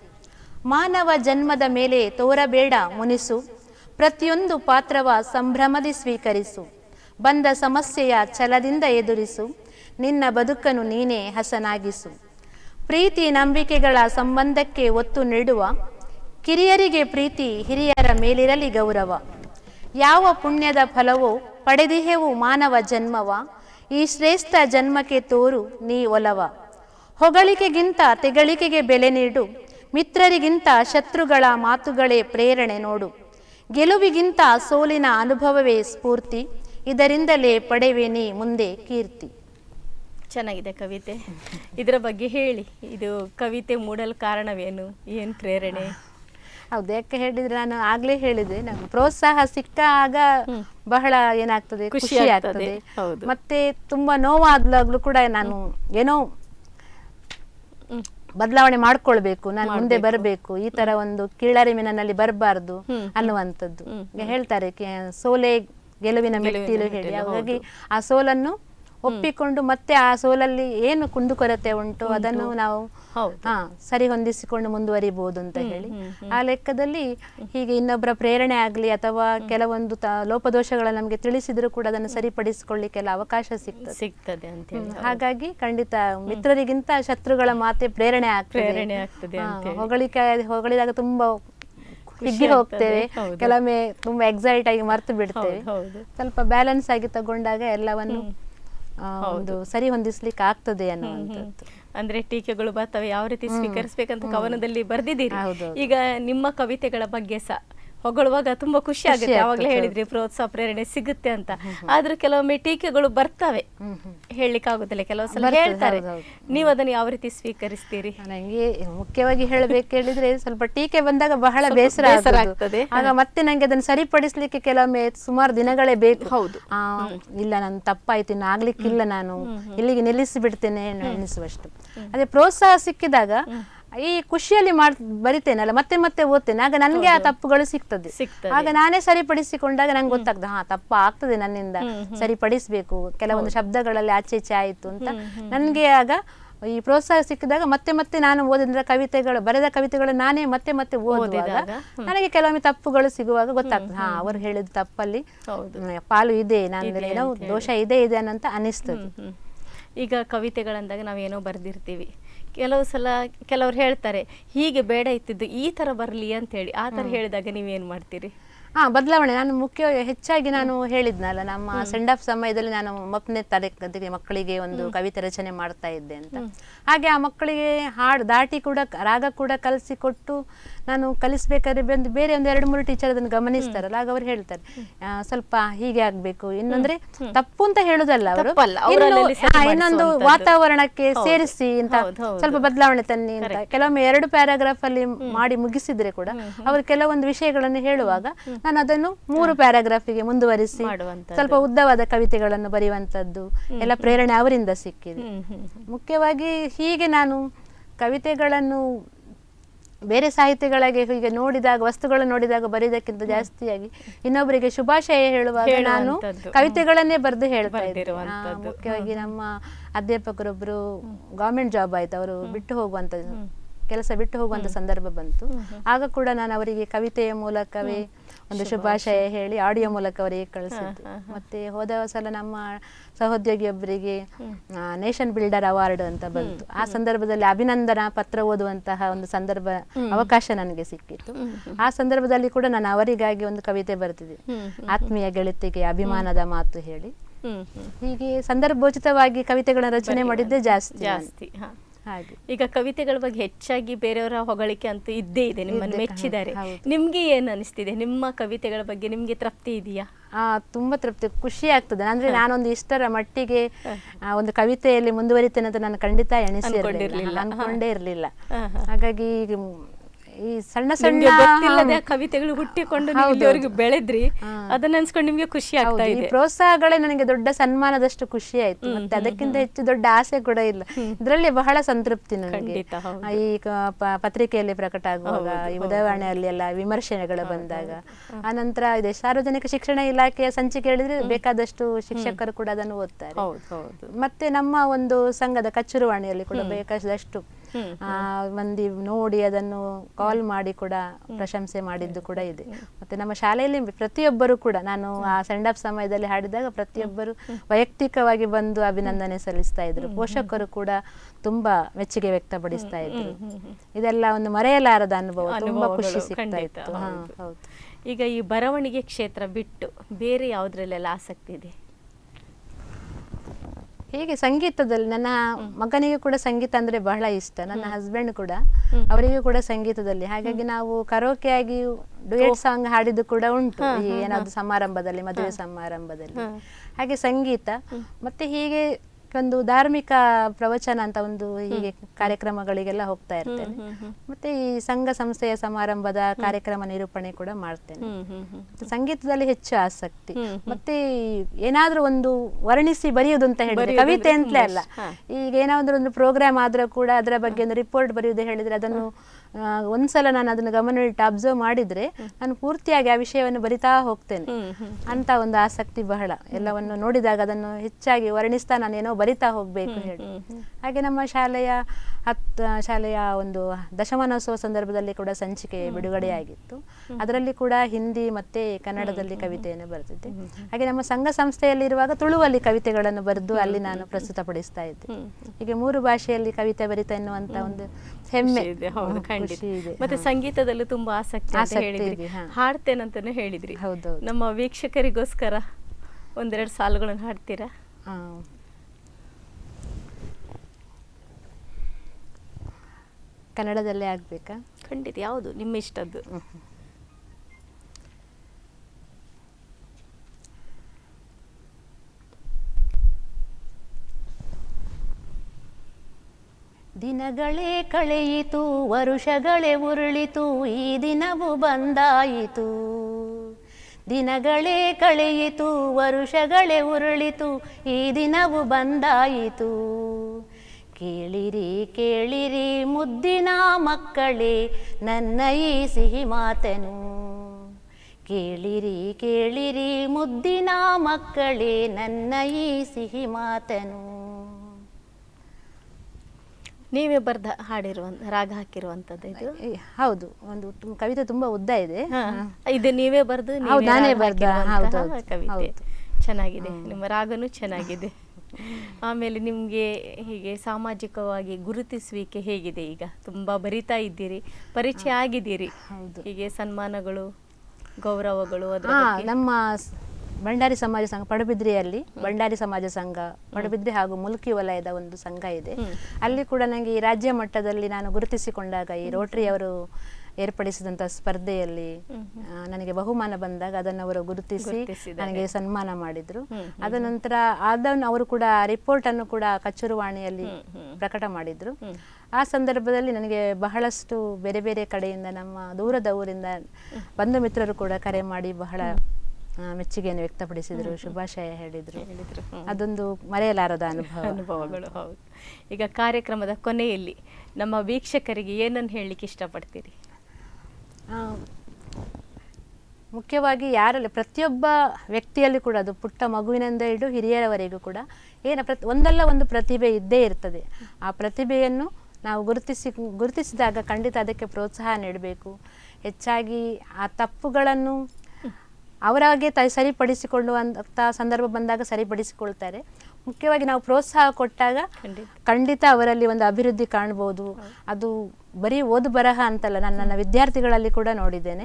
ಮಾನವ ಜನ್ಮದ ಮೇಲೆ ತೋರಬೇಡ ಮುನಿಸು, ಪ್ರತಿಯೊಂದು ಪಾತ್ರವ ಸಂಭ್ರಮದಿ ಸ್ವೀಕರಿಸು. ಬಂದ ಸಮಸ್ಯೆಯ ಛಲದಿಂದ ಎದುರಿಸು, ನಿನ್ನ ಬದುಕನ್ನು ನೀನೇ ಹಸನಾಗಿಸು. ಪ್ರೀತಿ ನಂಬಿಕೆಗಳ ಸಂಬಂಧಕ್ಕೆ ಒತ್ತು ನೀಡುವ, ಕಿರಿಯರಿಗೆ ಪ್ರೀತಿ ಹಿರಿಯರ ಮೇಲಿರಲಿ ಗೌರವ. ಯಾವ ಪುಣ್ಯದ ಫಲವೋ ಪಡೆದಿಹೆವು ಮಾನವ ಜನ್ಮವ, ಈ ಶ್ರೇಷ್ಠ ಜನ್ಮಕ್ಕೆ ತೋರು ನೀ ಒಲವ. ಹೊಗಳಿಕೆಗಿಂತ ತೆಗಳಿಕೆಗೆ ಬೆಲೆ ನೀಡು, ಮಿತ್ರರಿಗಿಂತ ಶತ್ರುಗಳ ಮಾತುಗಳೇ ಪ್ರೇರಣೆ ನೋಡು. ಗೆಲುವಿಗಿಂತ ಸೋಲಿನ ಅನುಭವವೇ ಸ್ಫೂರ್ತಿ, ಇದರಿಂದಲೇ ಪಡೆವೆ ನೀ ಮುಂದೆ ಕೀರ್ತಿ. ಚೆನ್ನಾಗಿದೆ ಕವಿತೆ. ಇದರ ಬಗ್ಗೆ ಹೇಳಿ. ಇದು ಕವಿತೆ ಮೂಡಲು ಕಾರಣವೇನು? ಏನು ಪ್ರೇರಣೆ? ಹೌದು ಯಾಕೆ ಹೇಳಿದ್ರೆ ನಾನು ಆಗ್ಲೇ ಹೇಳಿದೆ ನಮ್ಗೆ ಪ್ರೋತ್ಸಾಹ ಸಿಕ್ಕಾಗ ಬಹಳ ಏನಾಗ್ತದೆ? ಖುಷಿ ಆಗ್ತದೆ. ಮತ್ತೆ ತುಂಬಾ ನೋವಾದ್ಲಾಗ್ಲೂ ಕೂಡ ನಾನು ಏನೋ ಬದಲಾವಣೆ ಮಾಡ್ಕೊಳ್ಬೇಕು ನಾನು ಮುಂದೆ ಬರಬೇಕು ಈ ತರ ಒಂದು ಕೀಳರಿಮೆ ನನ್ನಲ್ಲಿ ಬರಬಾರ್ದು ಅನ್ನುವಂಥದ್ದು. ಹೇಳ್ತಾರೆ ಸೋಲೆ ಗೆಲುವಿನ ಮೆಟ್ಟಿಲು ಹೇಳಿ. ಹಾಗಾಗಿ ಆ ಸೋಲನ್ನು ಒಪ್ಪಿಕೊಂಡು ಮತ್ತೆ ಆ ಸೋಲಲ್ಲಿ ಏನು ಕುಂದುಕೊರತೆ ಉಂಟು ಅದನ್ನು ನಾವು ಸರಿ ಹೊಂದಿಸಿಕೊಂಡು ಮುಂದುವರಿಬಹುದು ಅಂತ ಹೇಳಿ. ಆ ಲೆಕ್ಕದಲ್ಲಿ ಹೀಗೆ ಇನ್ನೊಬ್ಬರ ಪ್ರೇರಣೆ ಆಗಲಿ ಅಥವಾ ಕೆಲವೊಂದು ಲೋಪದೋಷಗಳ ನಮಗೆ ತಿಳಿಸಿದ್ರು ಕೂಡ ಅದನ್ನು ಸರಿಪಡಿಸಿಕೊಳ್ಳಿಕ್ಕೆಲ್ಲ ಅವಕಾಶ ಸಿಗ್ತದೆ. ಸಿಗ್ತದೆ ಅಂತ ಹಾಗಾಗಿ ಖಂಡಿತ ಮಿತ್ರರಿಗಿಂತ ಶತ್ರುಗಳ ಮಾತೆ ಪ್ರೇರಣೆ ಆಗ್ತದೆ. ಹೊಗಳಿಕೆ ಹೊಗಳಿದಾಗ ತುಂಬಾ ಹಿಗ್ಗಿ ಹೋಗ್ತೇವೆ. ಕೆಲವೊಮ್ಮೆ ತುಂಬಾ ಎಕ್ಸೈಟ್ ಆಗಿ ಮರ್ತು ಬಿಡ್ತೇವೆ. ಸ್ವಲ್ಪ ಬ್ಯಾಲೆನ್ಸ್ ಆಗಿ ತಗೊಂಡಾಗ ಎಲ್ಲವನ್ನು ಒಂದು ಸರಿ ಹೊಂದಿಸ್ಲಿಕ್ಕೆ ಆಗ್ತದೆ ಅನ್ನುವಂಥದ್ದು ಅಂದ್ರೆ ಟೀಕೆಗಳು ಬರ್ತವೆ ಯಾವ ರೀತಿ ಸ್ವೀಕರಿಸಬೇಕಂತ ಕವನದಲ್ಲಿ ಬರ್ದಿದ್ದೀರಿ? ಈಗ ನಿಮ್ಮ ಕವಿತೆಗಳ ಬಗ್ಗೆ ಸಹ. ಹೊಗಳುವಾಗ ತುಂಬಾ ಖುಷಿ ಆಗುತ್ತೆ. ಯಾವಾಗಲೇ ಹೇಳಿದ್ರಿ ಪ್ರೋತ್ಸಾಹ ಪ್ರೇರಣೆ ಸಿಗುತ್ತೆ ಅಂತ. ಆದ್ರೂ ಕೆಲವೊಮ್ಮೆ ಟೀಕೆಗಳು ಬರ್ತವೆ. ಹ್ಮ್ ಹ್ಮ್. ಹೇಳಲಿಕ್ಕೆ ಆಗುದಿಲ್ಲ ಕೆಲವು ಸಲ ಹೇಳ್ತಾರೆ. ನೀವು ಅದನ್ನ ಯಾವ ರೀತಿ ಸ್ವೀಕರಿಸ್ತೀರಿ? ನನಗೆ ಮುಖ್ಯವಾಗಿ ಹೇಳಬೇಕು ಹೇಳಿದ್ರೆ ಸ್ವಲ್ಪ ಟೀಕೆ ಬಂದಾಗ ಬಹಳ ಬೇಸರ ಆಗ್ತದೆ. ಆಗ ಮತ್ತೆ ನಂಗೆ ಅದನ್ನ ಸರಿಪಡಿಸ್ಲಿಕ್ಕೆ ಕೆಲವೊಮ್ಮೆ ಸುಮಾರು ದಿನಗಳೇ ಬೇಕು. ಹೌದು. ಇಲ್ಲ ನಾನು ತಪ್ಪಾಯ್ತು ಇನ್ನು ಆಗ್ಲಿಕ್ಕಿಲ್ಲ ನಾನು ಇಲ್ಲಿಗೆ ನಿಲ್ಲಿಸಿ ಬಿಡ್ತೇನೆ ಎನಿಸುವಷ್ಟು ಅದೇ ಪ್ರೋತ್ಸಾಹ ಸಿಕ್ಕಿದಾಗ ಈ ಖುಷಿಯಲ್ಲಿ ಮಾಡ್ ಬರಿತೇನಲ್ಲ ಮತ್ತೆ ಮತ್ತೆ ಓದ್ತೇನೆ. ಆಗ ನನಗೆ ಆ ತಪ್ಪುಗಳು ಸಿಗ್ತದೆ. ಆಗ ನಾನೇ ಸರಿಪಡಿಸಿಕೊಂಡಾಗ ನಂಗೆ ಗೊತ್ತಾಗ್ತದೆ ಹಾ ತಪ್ಪು ಆಗ್ತದೆ ನನ್ನಿಂದ. ಸರಿಪಡಿಸ್ಬೇಕು. ಕೆಲವೊಂದು ಶಬ್ದಗಳಲ್ಲಿ ಆಚೆ ಈಚೆ ಆಯ್ತು ಅಂತ. ನನಗೆ ಆಗ ಈ ಪ್ರೋತ್ಸಾಹ ಸಿಕ್ಕಿದಾಗ ಮತ್ತೆ ಮತ್ತೆ ನಾನು ಓದಿದ ಕವಿತೆಗಳು ಬರೆದ ಕವಿತೆಗಳು ನಾನೇ ಮತ್ತೆ ಮತ್ತೆ ಓದುವಾಗ ನನಗೆ ಕೆಲವೊಮ್ಮೆ ತಪ್ಪುಗಳು ಸಿಗುವಾಗ ಗೊತ್ತಾಗ್ತದೆ. ಹಾ ಅವರು ಹೇಳಿದ ತಪ್ಪಲ್ಲಿ ಪಾಲು ಇದೆ ನಾನು ಏನೋ ದೋಷ ಇದೆ ಇದೆ ಅನ್ನಂತ ಅನಿಸ್ತದೆ. ಈಗ ಕವಿತೆಗಳಂದಾಗ ನಾವೇನೋ ಬರ್ದಿರ್ತೀವಿ. ಕೆಲವು ಸಲ ಕೆಲವ್ರು ಹೇಳ್ತಾರೆ ಹೀಗೆ ಬೇಡ ಇತ್ತಿದ್ದು ಈ ತರ ಬರಲಿ ಅಂತ ಹೇಳಿ ಆ ಥರ ಹೇಳಿದಾಗ ನೀವೇನು ಮಾಡ್ತೀರಿ? ಹಾ ಬದಲಾವಣೆ. ನಾನು ಮುಖ್ಯ ಹೆಚ್ಚಾಗಿ ನಾನು ಹೇಳಿದ್ನಲ್ಲ ನಮ್ಮ ಸೆಂಡ್ ಆಫ್ ಸಮಯದಲ್ಲಿ ನಾನು ಒಂಬತ್ತನೇ ತರಗತಿಗೆ ಮಕ್ಕಳಿಗೆ ಒಂದು ಕವಿತೆ ರಚನೆ ಮಾಡ್ತಾ ಇದ್ದೆ ಅಂತ. ಹಾಗೆ ಆ ಮಕ್ಕಳಿಗೆ ಹಾಡು ದಾಟಿ ಕೂಡ ರಾಗ ಕೂಡ ಕಲಿಸಿಕೊಟ್ಟು ನಾನು ಕಲಿಸ್ಬೇಕಾದ್ರೆ ಬಂದು ಬೇರೆ ಒಂದು ಎರಡು ಮೂರು ಟೀಚರ್ ಅದನ್ನು ಗಮನಿಸ್ತಾರಲ್ಲ ಆಗ ಅವ್ರು ಹೇಳ್ತಾರೆ ಸ್ವಲ್ಪ ಹೀಗೆ ಆಗ್ಬೇಕು ಇನ್ನೊಂದ್ರೆ ತಪ್ಪು ಅಂತ ಹೇಳುದಲ್ಲ ಅವರು. ಇನ್ನೊಂದು ವಾತಾವರಣಕ್ಕೆ ಸೇರಿಸಿ ಅಂತ. ಸ್ವಲ್ಪ ಬದಲಾವಣೆ ತನ್ನಿ ಅಂತ. ಕೆಲವೊಮ್ಮೆ ಎರಡು ಪ್ಯಾರಾಗ್ರಾಫ್ ಅಲ್ಲಿ ಮಾಡಿ ಮುಗಿಸಿದ್ರೆ ಕೂಡ ಅವರು ಕೆಲವೊಂದು ವಿಷಯಗಳನ್ನು ಹೇಳುವಾಗ ನಾನು ಅದನ್ನು ಮೂರು ಪ್ಯಾರಾಗ್ರಾಫಿಗೆ ಮುಂದುವರಿಸಿ ಸ್ವಲ್ಪ ಉದ್ದವಾದ ಕವಿತೆಗಳನ್ನು ಬರೆಯುವಂತದ್ದು ಎಲ್ಲ ಪ್ರೇರಣೆ ಅವರಿಂದ ಸಿಕ್ಕಿದೆ. ಮುಖ್ಯವಾಗಿ ಹೀಗೆ ನಾನು ಕವಿತೆಗಳನ್ನು ಬೇರೆ ಸಾಹಿತ್ಯಗಳಿಗೆ ಹೀಗೆ ನೋಡಿದಾಗ ವಸ್ತುಗಳನ್ನು ನೋಡಿದಾಗ ಬರೆಯೋದಕ್ಕಿಂತ ಜಾಸ್ತಿಯಾಗಿ ಇನ್ನೊಬ್ಬರಿಗೆ ಶುಭಾಶಯ ಹೇಳುವಾಗ ನಾನು ಕವಿತೆಗಳನ್ನೇ ಬರೆದು ಹೇಳ್ತಾ ಇದ್ದೆ. ಮುಖ್ಯವಾಗಿ ನಮ್ಮ ಅಧ್ಯಾಪಕರೊಬ್ರು ಗವರ್ಮೆಂಟ್ ಜಾಬ್ ಆಯ್ತು. ಅವರು ಬಿಟ್ಟು ಹೋಗುವಂತ ಕೆಲಸ ಬಿಟ್ಟು ಹೋಗುವಂತ ಸಂದರ್ಭ ಬಂತು. ಆಗ ಕೂಡ ನಾನು ಅವರಿಗೆ ಕವಿತೆಯ ಮೂಲಕವೇ ಒಂದು ಶುಭಾಶಯ. ಹೇಳಿ ಆಡಿಯೋ ಮೂಲಕ ಅವರಿಗೆ ಕಳಿಸಿದ್ದು. ಮತ್ತೆ ಹೋದ ಸಲ ನಮ್ಮ ಸಹೋದ್ಯೋಗಿಯೊಬ್ಬರಿಗೆ ನೇಷನ್ ಬಿಲ್ಡರ್ ಅವಾರ್ಡ್ ಅಂತ ಬಂತು. ಆ ಸಂದರ್ಭದಲ್ಲಿ ಅಭಿನಂದನಾ ಪತ್ರ ಓದುವಂತಹ ಒಂದು ಸಂದರ್ಭ ಅವಕಾಶ ನನಗೆ ಸಿಕ್ಕಿತ್ತು. ಆ ಸಂದರ್ಭದಲ್ಲಿ ಕೂಡ ನಾನು ಅವರಿಗಾಗಿ ಒಂದು ಕವಿತೆ ಬರ್ತಿದ್ದೆ ಆತ್ಮೀಯ ಗೆಳತಿಗೆ ಅಭಿಮಾನದ ಮಾತು ಹೇಳಿ. ಹೀಗೆ ಸಂದರ್ಭೋಚಿತವಾಗಿ ಕವಿತೆಗಳನ್ನ ರಚನೆ ಮಾಡಿದ್ದೆ ಜಾಸ್ತಿ. ಜಾಸ್ತಿ ಹಾಗೆ. ಈಗ ಕವಿತೆಗಳ ಬಗ್ಗೆ ಹೆಚ್ಚಾಗಿ ಬೇರೆಯವರ ಹೊಗಳಿಕೆ ಅಂತೂ ಇದ್ದೇ ಇದೆ ನಿಮ್ಮನ್ನು ಮೆಚ್ಚಿದ್ದಾರೆ. ನಿಮ್ಗೆ ಏನ್ ಅನಿಸ್ತಿದೆ? ನಿಮ್ಮ ಕವಿತೆಗಳ ಬಗ್ಗೆ ನಿಮ್ಗೆ ತೃಪ್ತಿ ಇದೆಯಾ? ಆ ತುಂಬಾ ತೃಪ್ತಿ ಖುಷಿ ಆಗ್ತದೆ. ಅಂದ್ರೆ ನಾನೊಂದು ಇಷ್ಟರ ಮಟ್ಟಿಗೆ ಒಂದು ಕವಿತೆಯಲ್ಲಿ ಮುಂದುವರಿತೇನೆ ಅಂತ ನಾನು ಖಂಡಿತ ಎಣಿಸಿರಲಿಲ್ಲ. ಅನ್ಕೊಂಡೇ ಇರಲಿಲ್ಲ. ಹಾಗಾಗಿ ಈಗ ಈ ಸಣ್ಣ ಸಣ್ಣ ಗೊತ್ತಿಲ್ಲದೆ ಕವಿತೆಗಳು ಹುಟ್ಟಿಕೊಂಡು ಇಲ್ಲಿವರೆಗೂ ಬೆಳೆದ್ರಿ ಅದನ್ನ ಅನ್ಸ್ಕೊಂಡು ನಿಮ್ಗೆ ಖುಷಿ ಆಗ್ತಾ ಇದೆ. ಪ್ರೋತ್ಸಾಹಗಳೇ ನನಗೆ ದೊಡ್ಡ ಸನ್ಮಾನದಷ್ಟು ಖುಷಿ ಆಯ್ತು. ಮತ್ತೆ ಅದಕ್ಕಿಂತ ಹೆಚ್ಚು ದೊಡ್ಡ ಆಸೆ ಕೂಡ ಇಲ್ಲ. ಇದರಲ್ಲಿ ಬಹಳ ಸಂತೃಪ್ತಿ ನನಗೆ. ಈ ಪತ್ರಿಕೆಯಲ್ಲಿ ಪ್ರಕಟ ಆಗುವಾಗ ಈ ಉದಾಹರಣೆಯಲ್ಲಿ ಎಲ್ಲ ವಿಮರ್ಶೆಗಳು ಬಂದಾಗ ಆನಂತರ ಇದೆ ಸಾರ್ವಜನಿಕ ಶಿಕ್ಷಣ ಇಲಾಖೆಯ ಸಂಚಿಕೆ ಹೇಳಿದ್ರೆ ಬೇಕಾದಷ್ಟು ಶಿಕ್ಷಕರು ಕೂಡ ಅದನ್ನು ಓದ್ತಾರೆ. ಮತ್ತೆ ನಮ್ಮ ಒಂದು ಸಂಘದ ಕಚ್ಚುರುವಾಣಿಯಲ್ಲಿ ಕೂಡ ಬೇಕಾದಷ್ಟು ಮಂದಿ ನೋಡಿ ಅದನ್ನು ಕಾಲ್ ಮಾಡಿ ಕೂಡ ಪ್ರಶಂಸೆ ಮಾಡಿದ್ದು ಕೂಡ ಇದೆ. ಮತ್ತೆ ನಮ್ಮ ಶಾಲೆಯಲ್ಲಿ ಪ್ರತಿಯೊಬ್ಬರು ಕೂಡ ನಾನು ಆ ಸೆಂಡ್ ಆಫ್ ಸಮಯದಲ್ಲಿ ಹಾಡಿದಾಗ ಪ್ರತಿಯೊಬ್ಬರು ವೈಯಕ್ತಿಕವಾಗಿ ಬಂದು ಅಭಿನಂದನೆ ಸಲ್ಲಿಸ್ತಾ ಇದ್ರು. ಪೋಷಕರು ಕೂಡ ತುಂಬಾ ಮೆಚ್ಚುಗೆ ವ್ಯಕ್ತಪಡಿಸ್ತಾ ಇದ್ರು. ಇದೆಲ್ಲ ಒಂದು ಮರೆಯಲಾರದ ಅನುಭವ ತುಂಬಾ ಖುಷಿ ಸಿಗ್ತಾ ಇತ್ತು. ಈಗ ಈ ಬರವಣಿಗೆ ಕ್ಷೇತ್ರ ಬಿಟ್ಟು ಬೇರೆ ಯಾವುದ್ರಲ್ಲೆಲ್ಲ ಆಸಕ್ತಿ ಇದೆ? ಹೀಗೆ ಸಂಗೀತದಲ್ಲಿ ನನ್ನ ಮಗನಿಗೆ ಕೂಡ ಸಂಗೀತ ಅಂದ್ರೆ ಬಹಳ ಇಷ್ಟ ನನ್ನ ಹಸ್ಬೆಂಡ್ ಕೂಡ. ಅವರಿಗೂ ಕೂಡ ಸಂಗೀತದಲ್ಲಿ. ಹಾಗಾಗಿ ನಾವು ಕರೋಕೆ ಆಗಿ ಡುಯೆಟ್ ಸಾಂಗ್ ಹಾಡಿದ್ದು ಕೂಡ ಉಂಟು. ಏನಾದ್ರು ಸಮಾರಂಭದಲ್ಲಿ ಮದುವೆ ಸಮಾರಂಭದಲ್ಲಿ. ಹಾಗೆ ಸಂಗೀತ. ಮತ್ತೆ ಹೀಗೆ ಒಂದು ಧಾರ್ಮಿಕ ಪ್ರವಚನ ಅಂತ ಒಂದು ಹೀಗೆ ಕಾರ್ಯಕ್ರಮಗಳಿಗೆಲ್ಲ ಹೋಗ್ತಾ ಇರ್ತೇನೆ. ಮತ್ತೆ ಈ ಸಂಘ ಸಂಸ್ಥೆಯ ಸಮಾರಂಭದ ಕಾರ್ಯಕ್ರಮ ನಿರೂಪಣೆ ಕೂಡ ಮಾಡ್ತೇನೆ. ಸಂಗೀತದಲ್ಲಿ ಹೆಚ್ಚು ಆಸಕ್ತಿ. ಮತ್ತೆ ಏನಾದ್ರೂ ಒಂದು ವರ್ಣಿಸಿ ಬರೆಯುವುದು ಅಂತ ಹೇಳಿದ್ರೆ ಕವಿತೆ ಅಂತಲೇ ಅಲ್ಲ. ಈಗ ಏನಾದ್ರೂ ಒಂದು ಪ್ರೋಗ್ರಾಮ್ ಆದ್ರೂ ಕೂಡ ಅದರ ಬಗ್ಗೆ ಒಂದು ರಿಪೋರ್ಟ್ ಬರೆಯುವುದು ಹೇಳಿದ್ರೆ ಅದನ್ನು ಒಂದ್ಸಲ ನಾನು ಅದನ್ನು ಗಮನವಿಟ್ಟು ಅಬ್ಸರ್ವ್ ಮಾಡಿದ್ರೆ ನಾನು ಪೂರ್ತಿಯಾಗಿ ಆ ವಿಷಯವನ್ನು ಬರಿತಾ ಹೋಗ್ತೇನೆ. ಅಂತ ಒಂದು ಆಸಕ್ತಿ ಬಹಳ. ಎಲ್ಲವನ್ನು ನೋಡಿದಾಗ ಅದನ್ನು ಹೆಚ್ಚಾಗಿ ವರ್ಣಿಸ್ತಾ ಏನೋ ಬರಿತಾ ಹೋಗ್ಬೇಕು ಹೇಳಿ. ಹಾಗೆ ನಮ್ಮ ಶಾಲೆಯ ಹತ್ತು ಶಾಲೆಯ ಒಂದು ದಶಮಾನೋತ್ಸವ ಸಂದರ್ಭದಲ್ಲಿ ಕೂಡ ಸಂಚಿಕೆ ಬಿಡುಗಡೆಯಾಗಿತ್ತು. ಅದರಲ್ಲಿ ಕೂಡ ಹಿಂದಿ ಮತ್ತೆ ಕನ್ನಡದಲ್ಲಿ ಕವಿತೆಯನ್ನು ಬರೆದಿದ್ದೆ. ಹಾಗೆ ನಮ್ಮ ಸಂಘ ಸಂಸ್ಥೆಯಲ್ಲಿರುವಾಗ ತುಳುವಲ್ಲಿ ಕವಿತೆಗಳನ್ನು ಬರೆದು ಅಲ್ಲಿ ನಾನು ಪ್ರಸ್ತುತಪಡಿಸ್ತಾ ಇದ್ದೆ. ಹೀಗೆ ಮೂರು ಭಾಷೆಯಲ್ಲಿ ಕವಿತೆ ಬರಿತ ಎನ್ನುವಂತ ಒಂದು ಹೆಮ್ಮೆ. ಇದೆ ಹೌದು ಖಂಡಿತ. ಮತ್ತೆ ಸಂಗೀತದಲ್ಲೂ ತುಂಬಾ ಆಸಕ್ತಿ ಅಂತ ಹೇಳಿದ್ರಿ. ಹಾಡ್ತೇನೆ ಹೇಳಿದ್ರಿ. ಹೌದು ನಮ್ಮ ವೀಕ್ಷಕರಿಗೋಸ್ಕರ ಒಂದೆರಡು ಸಾಲುಗಳನ್ನು ಹಾಡ್ತೀರಾ? ಕನ್ನಡದಲ್ಲೇ ಆಗ್ಬೇಕಾ? ಖಂಡಿತ ಯಾವುದು? ನಿಮ್ಮ ಇಷ್ಟದ್ದು. ದಿನಗಳೇ ಕಳೆಯಿತು, ವರುಷಗಳೇ ಉರುಳಿತು, ಈ ದಿನವು ಬಂದಾಯಿತು. ದಿನಗಳೇ ಕಳೆಯಿತು, ವರುಷಗಳೇ ಉರುಳಿತು, ಈ ದಿನವು ಬಂದಾಯಿತು. ಕೇಳಿರಿ ಕೇಳಿರಿ ಮುದ್ದಿನ ಮಕ್ಕಳೇ, ನನ್ನ ಈ ಸಿಹಿ ಮಾತನು. ಕೇಳಿರಿ ಕೇಳಿರಿ ಮುದ್ದಿನ ಮಕ್ಕಳೇ, ನನ್ನ ಈ ಸಿಹಿ ಮಾತನು. ನೀವೇ ಬರ್ದ ಹಾಡಿರುವ ರಾಗ ಹಾಕಿರುವಂತದ್ದು ಇದು? ಹೌದು ಒಂದು ಕವಿತೆ ತುಂಬಾ ಉದ್ದ ಇದೆ. ಹಾ. ಇದು ನೀವೇ ಬರ್ದು ನೀವೇ ಹೌದು, ನಾನೇ ರಾಗ ಬರ್ದ, ಹಾಕಿರುವಂತಹ ಹೌದು, ಹೌದು, ಕವಿತೆ. ಹೌದು. ಚೆನ್ನಾಗಿದೆ. ನಿಮ್ಮ ರಾಗನು ಚೆನ್ನಾಗಿದೆ. ಆಮೇಲೆ ನಿಮ್ಗೆ ಹೀಗೆ ಸಾಮಾಜಿಕವಾಗಿ ಗುರುತಿಸುವಿಕೆ ಹೇಗಿದೆ ಈಗ? ತುಂಬಾ ಬರಿತಾ ಇದ್ದೀರಿ ಪರಿಚಯ ಆಗಿದ್ದೀರಿ. ಹೌದು. ಹೀಗೆ ಸನ್ಮಾನಗಳು ಗೌರವಗಳು ಅದ್ರ ಹಾ ಬಗ್ಗೆ. ನಮ್ಮ ಸ್- ಬಂಡಾರಿ ಸಮಾಜ ಸಂಘ ಪಡುಬಿದ್ರಿಯಲ್ಲಿ ಬಂಡಾರಿ ಸಮಾಜ ಸಂಘ ಪಡುಬಿದ್ರಿ ಹಾಗೂ ಮುಲ್ಕಿ ವಲಯದ ಒಂದು ಸಂಘ ಇದೆ. ಅಲ್ಲಿ ಕೂಡ ನನಗೆ ಈ ರಾಜ್ಯ ಮಟ್ಟದಲ್ಲಿ ನಾನು ಗುರುತಿಸಿಕೊಂಡಾಗ ಈ ರೋಟರಿ ಅವರು ಏರ್ಪಡಿಸಿದಂತಹ ಸ್ಪರ್ಧೆಯಲ್ಲಿ ನನಗೆ ಬಹುಮಾನ ಬಂದಾಗ ಅದನ್ನು ಅವರು ಗುರುತಿಸಿ. ನನಗೆ ಸನ್ಮಾನ ಮಾಡಿದ್ರು. ಅದ ನಂತರ ಅದನ್ನು ಅವರು ಕೂಡ ರಿಪೋರ್ಟ್ ಅನ್ನು ಕೂಡ ಕಚ್ಚುರುವಾಣಿಯಲ್ಲಿ. ಪ್ರಕಟ ಮಾಡಿದ್ರು. ಆ ಸಂದರ್ಭದಲ್ಲಿ ನನಗೆ ಬಹಳಷ್ಟು ಬೇರೆ ಬೇರೆ ಕಡೆಯಿಂದ ನಮ್ಮ ದೂರದ ಊರಿಂದ ಬಂಧು ಮಿತ್ರರು ಕೂಡ ಕರೆ ಮಾಡಿ ಬಹಳ ಮೆಚ್ಚುಗೆಯನ್ನು ವ್ಯಕ್ತಪಡಿಸಿದರು ಶುಭಾಶಯ ಹೇಳಿದರು. ಹೇಳಿದರು ಅದೊಂದು ಮರೆಯಲಾರದ ಅನುಭವ. ಅನುಭವಗಳು ಹೌದು. ಈಗ ಕಾರ್ಯಕ್ರಮದ ಕೊನೆಯಲ್ಲಿ ನಮ್ಮ ವೀಕ್ಷಕರಿಗೆ ಏನನ್ನು ಹೇಳಲಿಕ್ಕೆ ಇಷ್ಟಪಡ್ತೀರಿ? ಮುಖ್ಯವಾಗಿ ಯಾರಲ್ಲಿ ಪ್ರತಿಯೊಬ್ಬ ವ್ಯಕ್ತಿಯಲ್ಲಿ ಕೂಡ ಅದು ಪುಟ್ಟ ಮಗುವಿನಿಂದ ಹಿಡಿದು ಹಿರಿಯರವರೆಗೂ ಕೂಡ ಏನು ಪ್ರತಿ ಒಂದಲ್ಲ ಒಂದು ಪ್ರತಿಭೆ ಇದ್ದೇ ಇರ್ತದೆ. ಆ ಪ್ರತಿಭೆಯನ್ನು ನಾವು ಗುರುತಿಸಿ ಗುರುತಿಸಿದಾಗ ಖಂಡಿತ ಅದಕ್ಕೆ ಪ್ರೋತ್ಸಾಹ ನೀಡಬೇಕು. ಹೆಚ್ಚಾಗಿ ಆ ತಪ್ಪುಗಳನ್ನು ಅವರಾಗೆ ತ ಸರಿಪಡಿಸಿಕೊಳ್ಳುವಂಥ ಸಂದರ್ಭ ಬಂದಾಗ ಸರಿಪಡಿಸಿಕೊಳ್ತಾರೆ. ಮುಖ್ಯವಾಗಿ ನಾವು ಪ್ರೋತ್ಸಾಹ ಕೊಟ್ಟಾಗ ಖಂಡಿತ. ಅವರಲ್ಲಿ ಒಂದು ಅಭಿವೃದ್ಧಿ ಕಾಣ್ಬೋದು. ಅದು ಬರೀ ಓದು ಬರಹ ಅಂತಲ್ಲ ನಾನು ನನ್ನ ವಿದ್ಯಾರ್ಥಿಗಳಲ್ಲಿ ಕೂಡ ನೋಡಿದ್ದೇನೆ.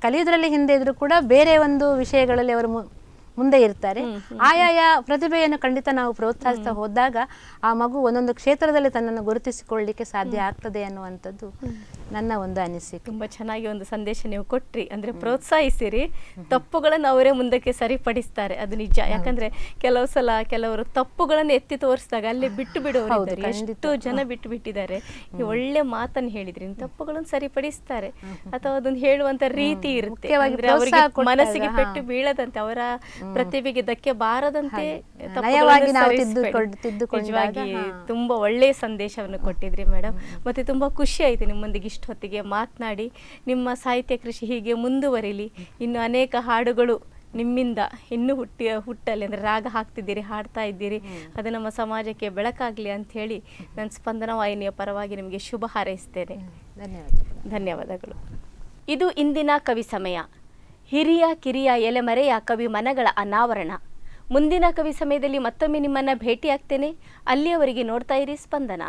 ಕಲಿಯೋದ್ರಲ್ಲಿ ಹಿಂದೆ ಇದ್ರೂ ಕೂಡ ಬೇರೆ ಒಂದು ವಿಷಯಗಳಲ್ಲಿ ಅವರು ಮು- ಮುಂದೆ ಇರ್ತಾರೆ. ಆಯಾಯ ಪ್ರತಿಭೆಯನ್ನು ಖಂಡಿತ ನಾವು ಪ್ರೋತ್ಸಾಹಿಸ್ತಾ ಹೋದಾಗ ಆ ಮಗು ಒಂದೊಂದು ಕ್ಷೇತ್ರದಲ್ಲಿ ತನ್ನನ್ನು ಗುರುತಿಸಿಕೊಳ್ಳಲಿಕ್ಕೆ ಸಾಧ್ಯ ಆಗ್ತದೆ ಅನ್ನುವಂಥದ್ದು ನನ್ನ ಒಂದು ಅನಿಸಿಕೆ. ತುಂಬಾ ಚೆನ್ನಾಗಿ ಒಂದು ಸಂದೇಶ ನೀವು ಕೊಟ್ರಿ. ಅಂದ್ರೆ ಪ್ರೋತ್ಸಾಹಿಸಿರಿ. ತಪ್ಪುಗಳನ್ನು ಅವರೇ ಮುಂದಕ್ಕೆ ಸರಿಪಡಿಸ್ತಾರೆ. ಅದು ನಿಜ. ಯಾಕಂದ್ರೆ ಕೆಲವು ಸಲ ಕೆಲವರು ತಪ್ಪುಗಳನ್ನು ಎತ್ತಿ ತೋರಿಸಿದಾಗ ಅಲ್ಲಿ ಬಿಟ್ಟು ಬಿಡೋರು. ಎಷ್ಟು ಜನ ಬಿಟ್ಟು ಬಿಟ್ಟಿದ್ದಾರೆ. ಈ ಒಳ್ಳೆ ಮಾತನ್ನು ಹೇಳಿದ್ರಿ. ತಪ್ಪುಗಳನ್ನು ಸರಿಪಡಿಸ್ತಾರೆ. ಅಥವಾ ಅದನ್ನು ಹೇಳುವಂತ ರೀತಿ ಇರುತ್ತೆ. ಅವರಿಗೆ ಮನಸ್ಸಿಗೆ. ಪೆಟ್ಟು ಬೀಳದಂತೆ ಅವರ ಪ್ರತಿಭೆಗೆ ಧಕ್ಕೆ ಬಾರದಂತೆ ನಯವಾಗಿ ನಾವು ಸರಿಸ್ಬೇಡಿ. ತಿದ್ದುಕೊಂಡಾಗ, ನಿಜವಾಗಿ ಹಾ. ತುಂಬಾ ಒಳ್ಳೆಯ ಸಂದೇಶವನ್ನು ಕೊಟ್ಟಿದ್ರಿ ಮೇಡಮ್. ಮತ್ತೆ ತುಂಬಾ ಖುಷಿ ಆಯ್ತು ನಿಮ್ಮೊಂದಿಗೆ ಇಷ್ಟೊತ್ತಿಗೆ ಮಾತನಾಡಿ. ನಿಮ್ಮ ಸಾಹಿತ್ಯ ಕೃಷಿ ಹೀಗೆ ಮುಂದುವರಿಲಿ. ಇನ್ನು ಅನೇಕ ಹಾಡುಗಳು ನಿಮ್ಮಿಂದ ಇನ್ನೂ ಹುಟ್ಟಿ ಹುಟ್ಟಲ್ಲಿ ಅಂದರೆ ರಾಗ ಹಾಕ್ತಿದ್ದೀರಿ ಹಾಡ್ತಾ ಇದ್ದೀರಿ. ಅದು ನಮ್ಮ ಸಮಾಜಕ್ಕೆ ಬೆಳಕಾಗಲಿ ಅಂತ ಹೇಳಿ ನನ್ನ ಸ್ಪಂದನ ವಾಹಿನಿಯ ಪರವಾಗಿ ನಿಮಗೆ ಶುಭ ಹಾರೈಸ್ತೇನೆ. ಧನ್ಯವಾದಗಳು. ಧನ್ಯವಾದಗಳು. ಇದು ಇಂದಿನ ಕವಿ ಸಮಯ. ಹಿರಿಯ ಕಿರಿಯ ಎಲೆಮರೆಯ ಕವಿ ಮನಗಳ ಅನಾವರಣ. ಮುಂದಿನ ಕವಿ ಸಮಯದಲ್ಲಿ ಮತ್ತೊಮ್ಮೆ ನಿಮ್ಮನ್ನ ಭೇಟಿಯಾಗ್ತೇನೆ. ಅಲ್ಲಿಯವರೆಗೆ ನೋಡ್ತಾ ಇರಿ ಸ್ಪಂದನ.